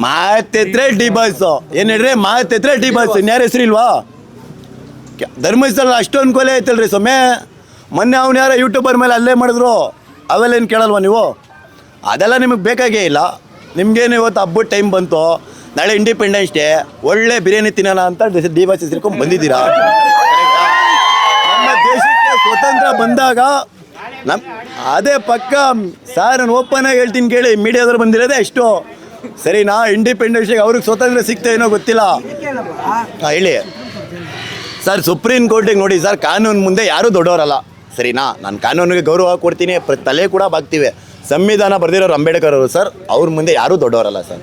S4: ಮಾತೆತ್ರೆ ಡಿ ಬಸ್ ಏನು ಹೇಳ್ರಿ? ಮಾತೆತ್ರೆ ಡಿ ಬಸ್ ಇನ್ಯಾರ ಹೆಸರು ಇಲ್ವಾ? ಧರ್ಮಸ್ಥಳ ಅಷ್ಟೊಂದು ಕೊಲೆ ಐತಲ್ರಿ ಸ್ವಾಮಿ. ಮೊನ್ನೆ ಅವ್ನು ಯಾರ ಯೂಟ್ಯೂಬರ್ ಮೇಲೆ ಅಲ್ಲೇ ಮಾಡಿದ್ರು. ಅವೆಲ್ಲ ಏನು ಕೇಳಲ್ವಾ ನೀವು? ಅದೆಲ್ಲ ನಿಮಗೆ ಬೇಕಾಗೇ ಇಲ್ಲ. ನಿಮ್ಗೇನು ಇವತ್ತು ಹಬ್ಬದ ಟೈಮ್ ಬಂತು? ನಾಳೆ ಇಂಡಿಪೆಂಡೆನ್ಸ್ ಡೇ ಒಳ್ಳೆ ಬಿರಿಯಾನಿ ತಿನ್ನೋಣ ಅಂತ ದೇವಾಸಿ ಸೇರ್ಕೊಂಡು ಬಂದಿದ್ದೀರಾ? ನಮ್ಮ ದೇಶಕ್ಕೆ ಸ್ವತಂತ್ರ ಬಂದಾಗ ನಮ್ ಅದೇ ಪಕ್ಕ ಸರ್ ನಾನು ಓಪನ್ ಆಗಿ ಹೇಳ್ತೀನಿ ಕೇಳಿ ಮೀಡಿಯಾದವ್ರು ಬಂದಿರೋದೇ ಅಷ್ಟು. ಸರಿನಾ ಇಂಡಿಪೆಂಡೆನ್ಸ್ ಡೇಗೆ ಅವ್ರಿಗೆ ಸ್ವತಂತ್ರ ಸಿಗ್ತಾ ಏನೋ ಗೊತ್ತಿಲ್ಲ. ಹಾಂ, ಹೇಳಿ. ಸರ್ ಸುಪ್ರೀಂ ಕೋರ್ಟಿಗೆ ನೋಡಿ ಸರ್ ಕಾನೂನು ಮುಂದೆ ಯಾರೂ ದೊಡ್ಡವರಲ್ಲ. ಸರಿನಾ? ನಾನು ಕಾನೂನಿಗೆ ಗೌರವ ಕೊಡ್ತೀನಿ ತಲೆ ಕೂಡ ಬಾಗ್ತೀವಿ. ಸಂವಿಧಾನ ಬರೆದಿರೋರು ಅಂಬೇಡ್ಕರ್ ಅವರು, ಸರ್, ಅವ್ರ ಮುಂದೆ ಯಾರೂ ದೊಡ್ಡವರಲ್ಲ, ಸರ್.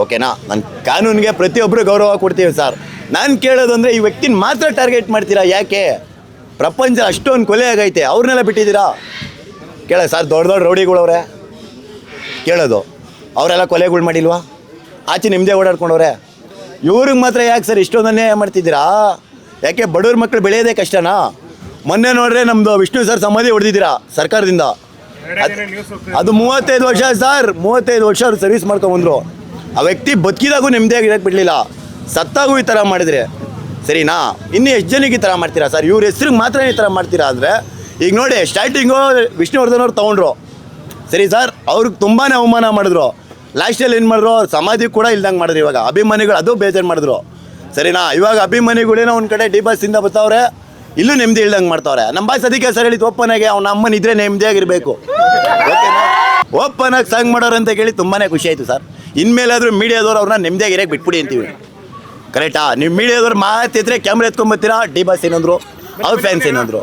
S4: ಓಕೆನಾ? ನನ್ನ ಕಾನೂನಿಗೆ ಪ್ರತಿಯೊಬ್ಬರು ಗೌರವ ಕೊಡ್ತೀವಿ, ಸರ್. ನಾನು ಕೇಳೋದು ಅಂದರೆ ಈ ವ್ಯಕ್ತಿನ ಮಾತ್ರ ಟಾರ್ಗೆಟ್ ಮಾಡ್ತೀರಾ, ಯಾಕೆ? ಪ್ರಪಂಚ ಅಷ್ಟೊಂದು ಕೊಲೆ ಆಗೈತೆ, ಅವ್ರನ್ನೆಲ್ಲ ಬಿಟ್ಟಿದ್ದೀರಾ? ಕೇಳ, ಸರ್, ದೊಡ್ಡ ದೊಡ್ಡ ರೌಡಿಗಳವ್ರೆ. ಕೇಳೋದು. ಅವರೆಲ್ಲ ಕೊಲೆಗಳು ಮಾಡಿಲ್ವಾ? ಆಚೆ ನಿಮ್ಮದೇ ಓಡಾಡ್ಕೊಂಡವ್ರೆ. ಇವ್ರಿಗೆ ಮಾತ್ರ ಯಾಕೆ, ಸರ್, ಇಷ್ಟೊಂದು ಅನ್ಯಾಯ ಮಾಡ್ತಿದ್ದೀರಾ? ಯಾಕೆ ಬಡವ್ರ ಮಕ್ಕಳು ಬೆಳೆಯೋದೇ ಕಷ್ಟನಾ? ಮೊನ್ನೆ ನೋಡ್ರೆ ನಮ್ಮದು ವಿಷ್ಣು ಸರ್ ಸಮಾಧಿ ಹೊಡೆದಿದ್ದೀರಾ ಸರ್ಕಾರದಿಂದ? ಅದ್- ಮೂವತ್ತೈದು ವರ್ಷ ಸರ್, ಮೂವತ್ತೈದು ವರ್ಷ ಅವ್ರು ಸರ್ವಿಸ್ ಮಾಡ್ಕೊಂಬಂದ್ರು ಆ ವ್ಯಕ್ತಿ ಬದುಕಿದಾಗೂ ನೆಮ್ಮದಿಯಾಗಿ ಇರಕ್ಕೆ ಬಿಡಲಿಲ್ಲ. ಸತ್ತಾಗೂ ಈ ಥರ ಮಾಡಿದ್ರೆ. ಸರಿನಾ? ಇನ್ನು ಎಷ್ಟು ಜನಕ್ಕೆ ಈ ಥರ ಮಾಡ್ತೀರಾ ಸರ್? ಇವ್ರ ಹೆಸ್ರಿಗೆ ಮಾತ್ರ ಈ ಥರ ಮಾಡ್ತೀರಾ ಅಂದರೆ, ಈಗ ನೋಡಿ ಸ್ಟಾರ್ಟಿಂಗು ವಿಷ್ಣುವರ್ಧನ್ ಅವ್ರು ತೊಗೊಂಡ್ರು. ಸರಿ ಸರ್, ಅವ್ರಿಗೆ ತುಂಬಾ ಅವಮಾನ ಮಾಡಿದ್ರು. ಲಾಸ್ಟಲ್ಲಿ ಏನು ಮಾಡಿದ್ರು? ಸಮಾಧಿ ಕೂಡ ಇಲ್ದಂಗೆ ಮಾಡಿದ್ರು ಇವಾಗ. ಅಭಿಮಾನಿಗಳು ಅದು ಬೇಜಾರು ಮಾಡಿದ್ರು. ಸರಿನಾ? ಇವಾಗ ಅಭಿಮಾನಿಗಳೇನೋ ಒಂದು ಕಡೆ ಡಿ ಬಸ್ಸಿಂದ ಬರ್ತಾವ್ರೆ. ಇಲ್ಲೂ ನೆಮ್ಮದಿ ಇಲ್ದಂಗೆ ಮಾಡ್ತಾವ್ರೆ. ನಮ್ಮ ಬಾಸ್ ಅದಕ್ಕೆ ಸರ್ ಹೇಳಿದ್ ಓಪನ್ ಆಗಿ ಅವ್ನ ಅಮ್ಮನ ಇದ್ರೆ ನೆಮ್ಮದಿಯಾಗಿರ್ಬೇಕು. ಓಕೆನಾ? ಓಪನ್ ಆಗಿ ಸಂಗ್ ಮಾಡೋರು ಅಂತ ಕೇಳಿ ತುಂಬಾನೇ ಖುಷಿ ಆಯಿತು ಸರ್. ಇನ್ಮೇಲಾದರೂ ಮೀಡಿಯಾದವ್ರು ಅವ್ರನ್ನ ನೆಮ್ಮದಿಯಾಗಿರಕ್ಕೆ ಬಿಟ್ಬಿಡಿ ಅಂತೀವಿ. ಕರೆಕ್ಟಾ ನೀವು ಮೀಡಿಯಾದವ್ರು ಮಾತಿದ್ರೆ ಕ್ಯಾಮ್ರಾ ಎತ್ಕೊಂಬತ್ತೀರಾ? ಡಿ ಬಾಸ್ ಏನಂದ್ರು? ಅವ್ರ ಫ್ಯಾನ್ಸ್ ಏನಂದ್ರು?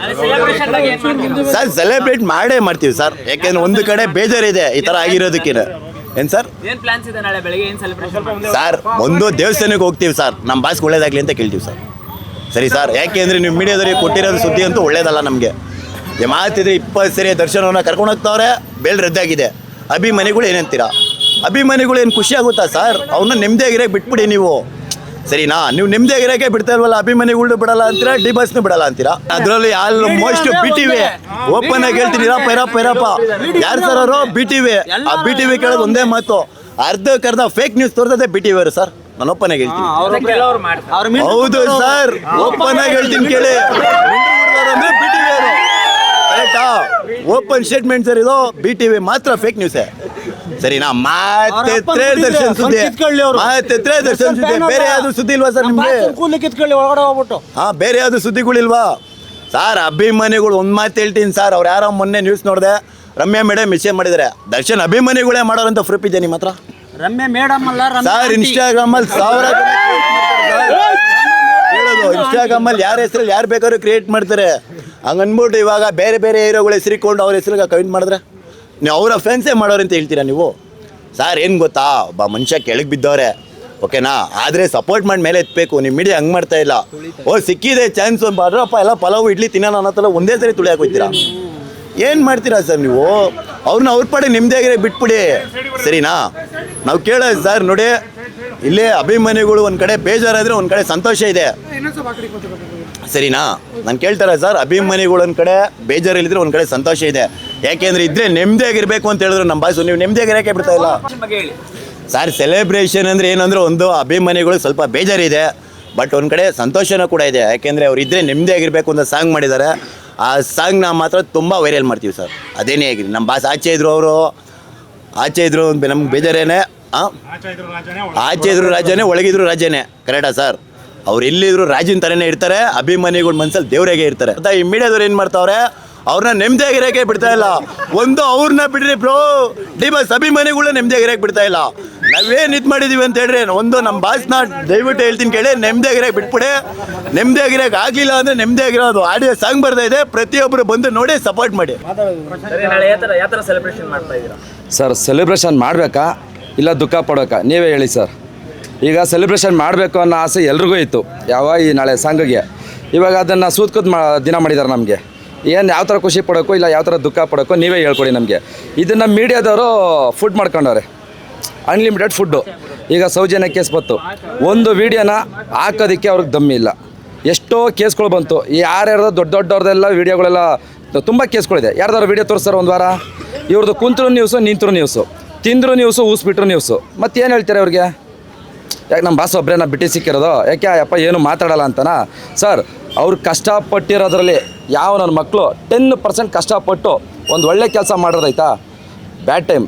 S4: ಸರ್ ಸೆಲೆಬ್ರೇಟ್ ಮಾಡೇ ಮಾಡ್ತೀವಿ ಸರ್. ಯಾಕೆಂದ್ರೆ ಒಂದು ಕಡೆ ಬೇಜಾರಿದೆ ಈ ಥರ ಆಗಿರೋದಕ್ಕಿನ್ನ ಏನ್ ಸರ್? ಸರ್ ಒಂದು ದೇವಸ್ಥಾನಕ್ಕೆ ಹೋಗ್ತೀವಿ ಸರ್. ನಮ್ಮ ಬಾಸ್ಗೆ ಒಳ್ಳೇದಾಗ್ಲಿ ಅಂತ ಕೇಳ್ತೀವಿ ಸರ್. ಸರಿ ಸರ್ ಯಾಕೆ ಅಂದರೆ ನೀವು ಮೀಡಿಯಾದವ್ರಿಗೆ ಕೊಟ್ಟಿರೋದು ಸುದ್ದಿ ಅಂತೂ ಒಳ್ಳೇದಲ್ಲ ನಮಗೆ. ಮಾತಿದ್ರೆ ಇಪ್ಪತ್ತು ಸರಿ ದರ್ಶನವನ್ನು ಕರ್ಕೊಂಡು ಹೋಗ್ತಾವ್ರೆ ಬೇಲ್ ರದ್ದಾಗಿದೆ. ಅಭಿಮಾನಿಗಳು ಏನಂತೀರಾ ಅಭಿಮಾನಿಗಳು ಏನು ಖುಷಿ ಆಗುತ್ತಾ ಸರ್? ಅವನ್ನ ನೆಮ್ಮದಿಯಾಗಿರೋಕೆ ಬಿಟ್ಬಿಡಿ ನೀವು. ಸರಿನಾ? ನೀವು ನೆಮ್ಮದಿಯಾಗಿರೋಕೆ ಬಿಡ್ತಾ ಇಲ್ವಲ್ಲ ಅಭಿಮಾನಿಗಳು ಬಿಡಲ್ಲ ಅಂತೀರಾ ಡಿ ಬಸ್ನು ಬಿಡಲ್ಲ ಅಂತೀರಾ? ಅದರಲ್ಲಿ almost B T V open ಆಗಿ ಹೇಳ್ತೀನಿ ಪೈರಪ್ಪ ಪೈರಪ್ಪ ಯಾರು ಸರ್ ಅವರು? ಬಿ ಟಿ ವಿ ಆ ಬಿ ಟಿ ವಿ ಕೇಳೋದು ಒಂದೇ ಮಾತು. ಅರ್ಧಕ್ಕರ್ಧ ಫೇಕ್ ನ್ಯೂಸ್ ತೋರ್ತದೆ ಬಿ ಟಿ ವಿ ಅವರು ಸರ್. ನಾನು ಓಪನ್ ಆಗಿ ಹೇಳ್ತೀನಿ.
S7: ಕೆಲವರು ಮಾಡ್ತಾರೆ.
S4: ಹೌದು ಸರ್ ಓಪನ್ ಆಗಿ ಹೇಳ್ತೀನಿ ಕೇಳಿ. ಓಪನ್ ಸ್ಟೇಟ್ಮೆಂಟ್ ಸರ್ ಇದು. ಬಿ ಟಿ ವಿ ಮಾತ್ರ ಫೇಕ್ ನ್ಯೂಸ್ ಸರಿನಾ ಮಾತೆತ್ರೆ ದರ್ಶನ್ ಸುದ್ದಿ. ಮಾತೆತ್ರೆ ದರ್ಶನ್ ಸುದ್ದಿ. ಬೇರೆ ಯಾವ್ದು ಸುದ್ದಿ ಇಲ್ವಾ ಸರ್ ನಿಮ್ಗೆ?
S8: ಕಿತ್ಕೊಳ್ಳಿ ಒಳಗಡೆ ಹೋಗ್ಬಿಟ್ಟು.
S4: ಹಾ ಬೇರೆ ಯಾವ್ದು ಸುದ್ದಿಗಳಿಲ್ವಾ? ಸರ್ ಅಭಿಮಾನಿಗಳು ಒಂದ್ ಮಾತು ಹೇಳ್ತೀನಿ ಸರ್. ಅವ್ರು ಯಾರೋ ಮೊನ್ನೆ ನ್ಯೂಸ್ ನೋಡಿದೆ. ರಮ್ಯಾ ಮೇಡಮ್ ಮೆಸೇಜ್ ಮಾಡಿದ್ದಾರೆ. ದರ್ಶನ್ ಅಭಿಮಾನಿಗಳೇ ಮಾಡೋರಂತ ಫ್ರೂಪ್ ಇದೆ ನಿಮ್ಮ ಹತ್ರ?
S8: ರಮ್ಯಾ ಮೇಡಮ್ ಅಲ್ಲ
S4: ಸರ್ ಇನ್ಸ್ಟಾಗ್ರಾಮ್ ಅಲ್ಲಿ ಸಾವಿರ ಜನ create ಮಾಡ್ತಾರೆ. ಹೇಳೋದು ಇನ್ಸ್ಟಾಗ್ರಾಮ್ ಅಲ್ಲಿ ಯಾರ ಹೆಸರಲ್ಲಿ ಯಾರು ಬೇಕಾದ್ರೂ ಕ್ರಿಯೇಟ್ ಮಾಡ್ತಾರೆ. ಹಂಗನ್ಬಿಟ್ಟು ಇವಾಗ ಬೇರೆ ಬೇರೆ ಹೀರೋಗಳ ಹೆಸರಿಕೊಂಡು ಅವ್ರ ಹೆಸರಿಗೆ ಕಮೆಂಟ್ ಮಾಡಿದ್ರೆ ನೀವು ಅವರ ಫ್ಯಾನ್ಸೇ ಮಾಡೋರು ಅಂತ ಹೇಳ್ತೀರಾ ನೀವು? ಸರ್ ಏನು ಗೊತ್ತಾ? ಒಬ್ಬ ಮನುಷ್ಯ ಕೆಳಗೆ ಬಿದ್ದವ್ರೆ. ಓಕೆನಾ ಆದರೆ ಸಪೋರ್ಟ್ ಮಾಡಿ ಮೇಲೆ ಎತ್ತಬೇಕು ನಿಮ್ಮ ಮೀಡಿಯಾ ಹಂಗೆ ಮಾಡ್ತಾ ಇಲ್ಲ. ಓ ಸಿಕ್ಕಿದೆ ಚಾನ್ಸ್ ಒಂದು ಬಾಡ್ರಪ್ಪ ಎಲ್ಲ ಪಲಾವು ಇಡ್ಲಿ ತಿನ್ನೋಣ ಅನ್ನೋತ್ತಲ್ಲ ಒಂದೇ ಸರಿ ತುಳಿಯಾಕ ಹೋಗ್ತೀರಾ ಏನು ಮಾಡ್ತೀರಾ ಸರ್ ನೀವು? ಅವ್ರನ್ನ ಅವ್ರ ಪಡೆ ನಿಮ್ಮದೇ ಬಿಟ್ಬಿಡಿ. ಸರಿನಾ? ನಾವು ಕೇಳೋದು ಸರ್, ನೋಡಿ. ಇಲ್ಲೇ ಅಭಿಮಾನಿಗಳು ಒಂದು ಕಡೆ ಬೇಜಾರಾದ್ರೆ ಒಂದು ಕಡೆ ಸಂತೋಷ ಇದೆ. ಸರಿನಾ? ನಾನು ಕೇಳ್ತಾರೆ ಸರ್ ಅಭಿಮಾನಿಗಳು ಒಂದು ಕಡೆ ಬೇಜಾರಿಲ್ಲಿದ್ರೆ ಒಂದು ಕಡೆ ಸಂತೋಷ ಇದೆ. ಯಾಕೆಂದ್ರೆ ಇದ್ರೆ ನೆಮ್ಮದಿಯಾಗಿರ್ಬೇಕು ಅಂತ ಹೇಳಿದ್ರು ನಮ್ಮ ಬಾಯ್ಸು. ನೀವು ನೆಮ್ಮದಿಯಾಗಿರಕ್ಕೆ ಬಿಡ್ತಾ ಇಲ್ಲ. ಸರ್ ಸೆಲೆಬ್ರೇಷನ್ ಅಂದರೆ ಏನಂದ್ರೆ ಒಂದು ಅಭಿಮಾನಿಗಳು ಸ್ವಲ್ಪ ಬೇಜಾರಿದೆ. ಬಟ್ ಒಂದು ಕಡೆ ಸಂತೋಷನೂ ಕೂಡ ಇದೆ. ಯಾಕೆಂದರೆ ಅವ್ರು ಇದ್ದರೆ ನೆಮ್ಮದಿಯಾಗಿರ್ಬೇಕು ಅಂತ ಸಾಂಗ್ ಮಾಡಿದ್ದಾರೆ. ಆ ಸಾಂಗ್ನ ಮಾತ್ರ ತುಂಬ ವೈರಲ್ ಮಾಡ್ತೀವಿ ಸರ್ ಅದೇನೇ ಆಗಿರಿ ನಮ್ಮ ಬಾಸ್ ಆಚೆ ಇದ್ರು ಅವರು, ಆಚೆ ಇದ್ರು ನಮ್ಗೆ ಬೇಜಾರೇನೆ? ಆಚೆ ಇದ್ರು ರಾಜನೇ ಒಳಗಿದ್ರು ರಾಜನೇ ಕರೆಕ್ಟಾ ಸರ್ ಅವ್ರು ಎಲ್ಲಿದ್ರು ರಾಜಿನ ಥರನೇ ಇರ್ತಾರೆ, ಅಭಿಮಾನಿಗಳ ಮನ್ಸಲ್ಲಿ ದೇವರಾಗೆ ಇರ್ತಾರೆ. ಈ ಮೀಡಿಯಾದವ್ರು ಏನು ಮಾಡ್ತಾವ್ರೆ? ಅವ್ರನ್ನ ನೆಮ್ಮದಿಯಾಗಿರೋಕೆ ಬಿಡ್ತಾ ಇಲ್ಲ. ಒಂದು ಅವ್ರನ್ನ ಬಿಡ್ರಿ ಬ್ರೋ ಡಿ ಬಸ್ ಅಭಿಮಾನಿಗಳನ್ನ ನೆಮ್ಮದಿಯಾಗಿರೋಕೆ ಬಿಡ್ತಾ ಇಲ್ಲ. ನಾವೇನು ಇದು ಮಾಡಿದೀವಿ ಅಂತ ಹೇಳ್ರಿ? ಒಂದು ನಮ್ಮ ನ ದಯವಿಟ್ಟು ಹೇಳ್ತೀನಿ ಕೇಳಿ ನೆಮ್ಮದಿಯಾಗಿರೋಕೆ ಬಿಟ್ಬಿಡಿ. ನೆಮ್ಮದಿಯಾಗಿರೋಕೆ ಆಗಲಿಲ್ಲ ಅಂದರೆ ನೆಮ್ಮದಿಯಾಗಿರೋದು. ಆಡಿಯೋ ಸಾಂಗ್ ಬರ್ತಾ ಇದೆ ಪ್ರತಿಯೊಬ್ಬರು ಬಂದು ನೋಡಿ ಸಪೋರ್ಟ್ ಮಾಡಿ.
S7: ಸರಿ ನಾಳೆ ಯಾವ ತರ ಯಾವ ತರ ಸೆಲೆಬ್ರೇಷನ್ ಮಾಡ್ತಾ ಇದ್ದೀರಾ?
S1: ಸರ್ ಸೆಲೆಬ್ರೇಷನ್ ಮಾಡಬೇಕಾ? ಇಲ್ಲ ದುಃಖ ಪಡೋಕೆ? ನೀವೇ ಹೇಳಿ ಸರ್. ಈಗ ಸೆಲೆಬ್ರೇಷನ್ ಮಾಡಬೇಕು ಅನ್ನೋ ಆಸೆ ಎಲ್ರಿಗೂ ಇತ್ತು ಯಾವ ಈ ನಾಳೆ ಸಂಘಗೆ ಇವಾಗ ಅದನ್ನು ಸೂತ್ಕದ ಮಾ ದಿನ ಮಾಡಿದ್ದಾರೆ ನಮಗೆ. ಏನು ಯಾವ ಥರ ಖುಷಿ ಪಡೋಕ್ಕೂ ಇಲ್ಲ ಯಾವ ಥರ ದುಃಖ ಪಡೋಕ್ಕೂ ನೀವೇ ಹೇಳ್ಕೊಡಿ ನಮಗೆ. ಇದನ್ನು ಮೀಡಿಯಾದವರು ಫುಡ್ ಮಾಡ್ಕೊಂಡವ್ರೆ. ಅನ್ಲಿಮಿಟೆಡ್ ಫುಡ್ಡು ಈಗ ಸೌಜನ್ಯ ಕೇಸ್ ಬಂತು. ಒಂದು ವೀಡಿಯೋನ ಹಾಕೋದಕ್ಕೆ ಅವ್ರಿಗೆ ದಮ್ಮಿಲ್ಲ ಎಷ್ಟೋ ಕೇಸ್ಗಳು ಬಂತು. ಯಾರ್ಯಾರ್ದೋ ದೊಡ್ಡ ದೊಡ್ಡವ್ರದ್ದೆಲ್ಲ ವೀಡಿಯೋಗಳೆಲ್ಲ ತುಂಬ ಕೇಸ್ಗಳಿದೆ. ಯಾರ್ದಾರು ವೀಡಿಯೋ ತೋರಿಸ್ತಾರೆ ಒಂದು ವಾರ? ಇವ್ರದ್ದು ಕುಂತರು ನ್ಯೂಸು ನಿಂತರು ನ್ಯೂಸು ತಿಂದರು ನ್ಯೂಸು ಊಸ್ಬಿಟ್ರು ನ್ಯೂಸು ಮತ್ತೆ ಏನು ಹೇಳ್ತಾರೆ ಅವ್ರಿಗೆ ಯಾಕೆ ನಮ್ಮ ಬಾಸ್ ಒಬ್ಬರೇ ಬಿಟ್ಟಿ ಬಿಟ್ಟು ಸಿಕ್ಕಿರೋದು? ಯಾಕೆ ಅಪ್ಪ ಏನು ಮಾತಾಡಲ್ಲ ಅಂತನಾ? ಸರ್, ಅವ್ರು ಕಷ್ಟಪಟ್ಟಿರೋದ್ರಲ್ಲಿ ಯಾವ ನನ್ನ ಮಕ್ಕಳು ಟೆನ್ ಪರ್ಸೆಂಟ್ ಕಷ್ಟಪಟ್ಟು ಒಂದು ಒಳ್ಳೆ ಕೆಲಸ ಮಾಡೋದೈತಾ ಬ್ಯಾಡ್ ಟೈಮ್.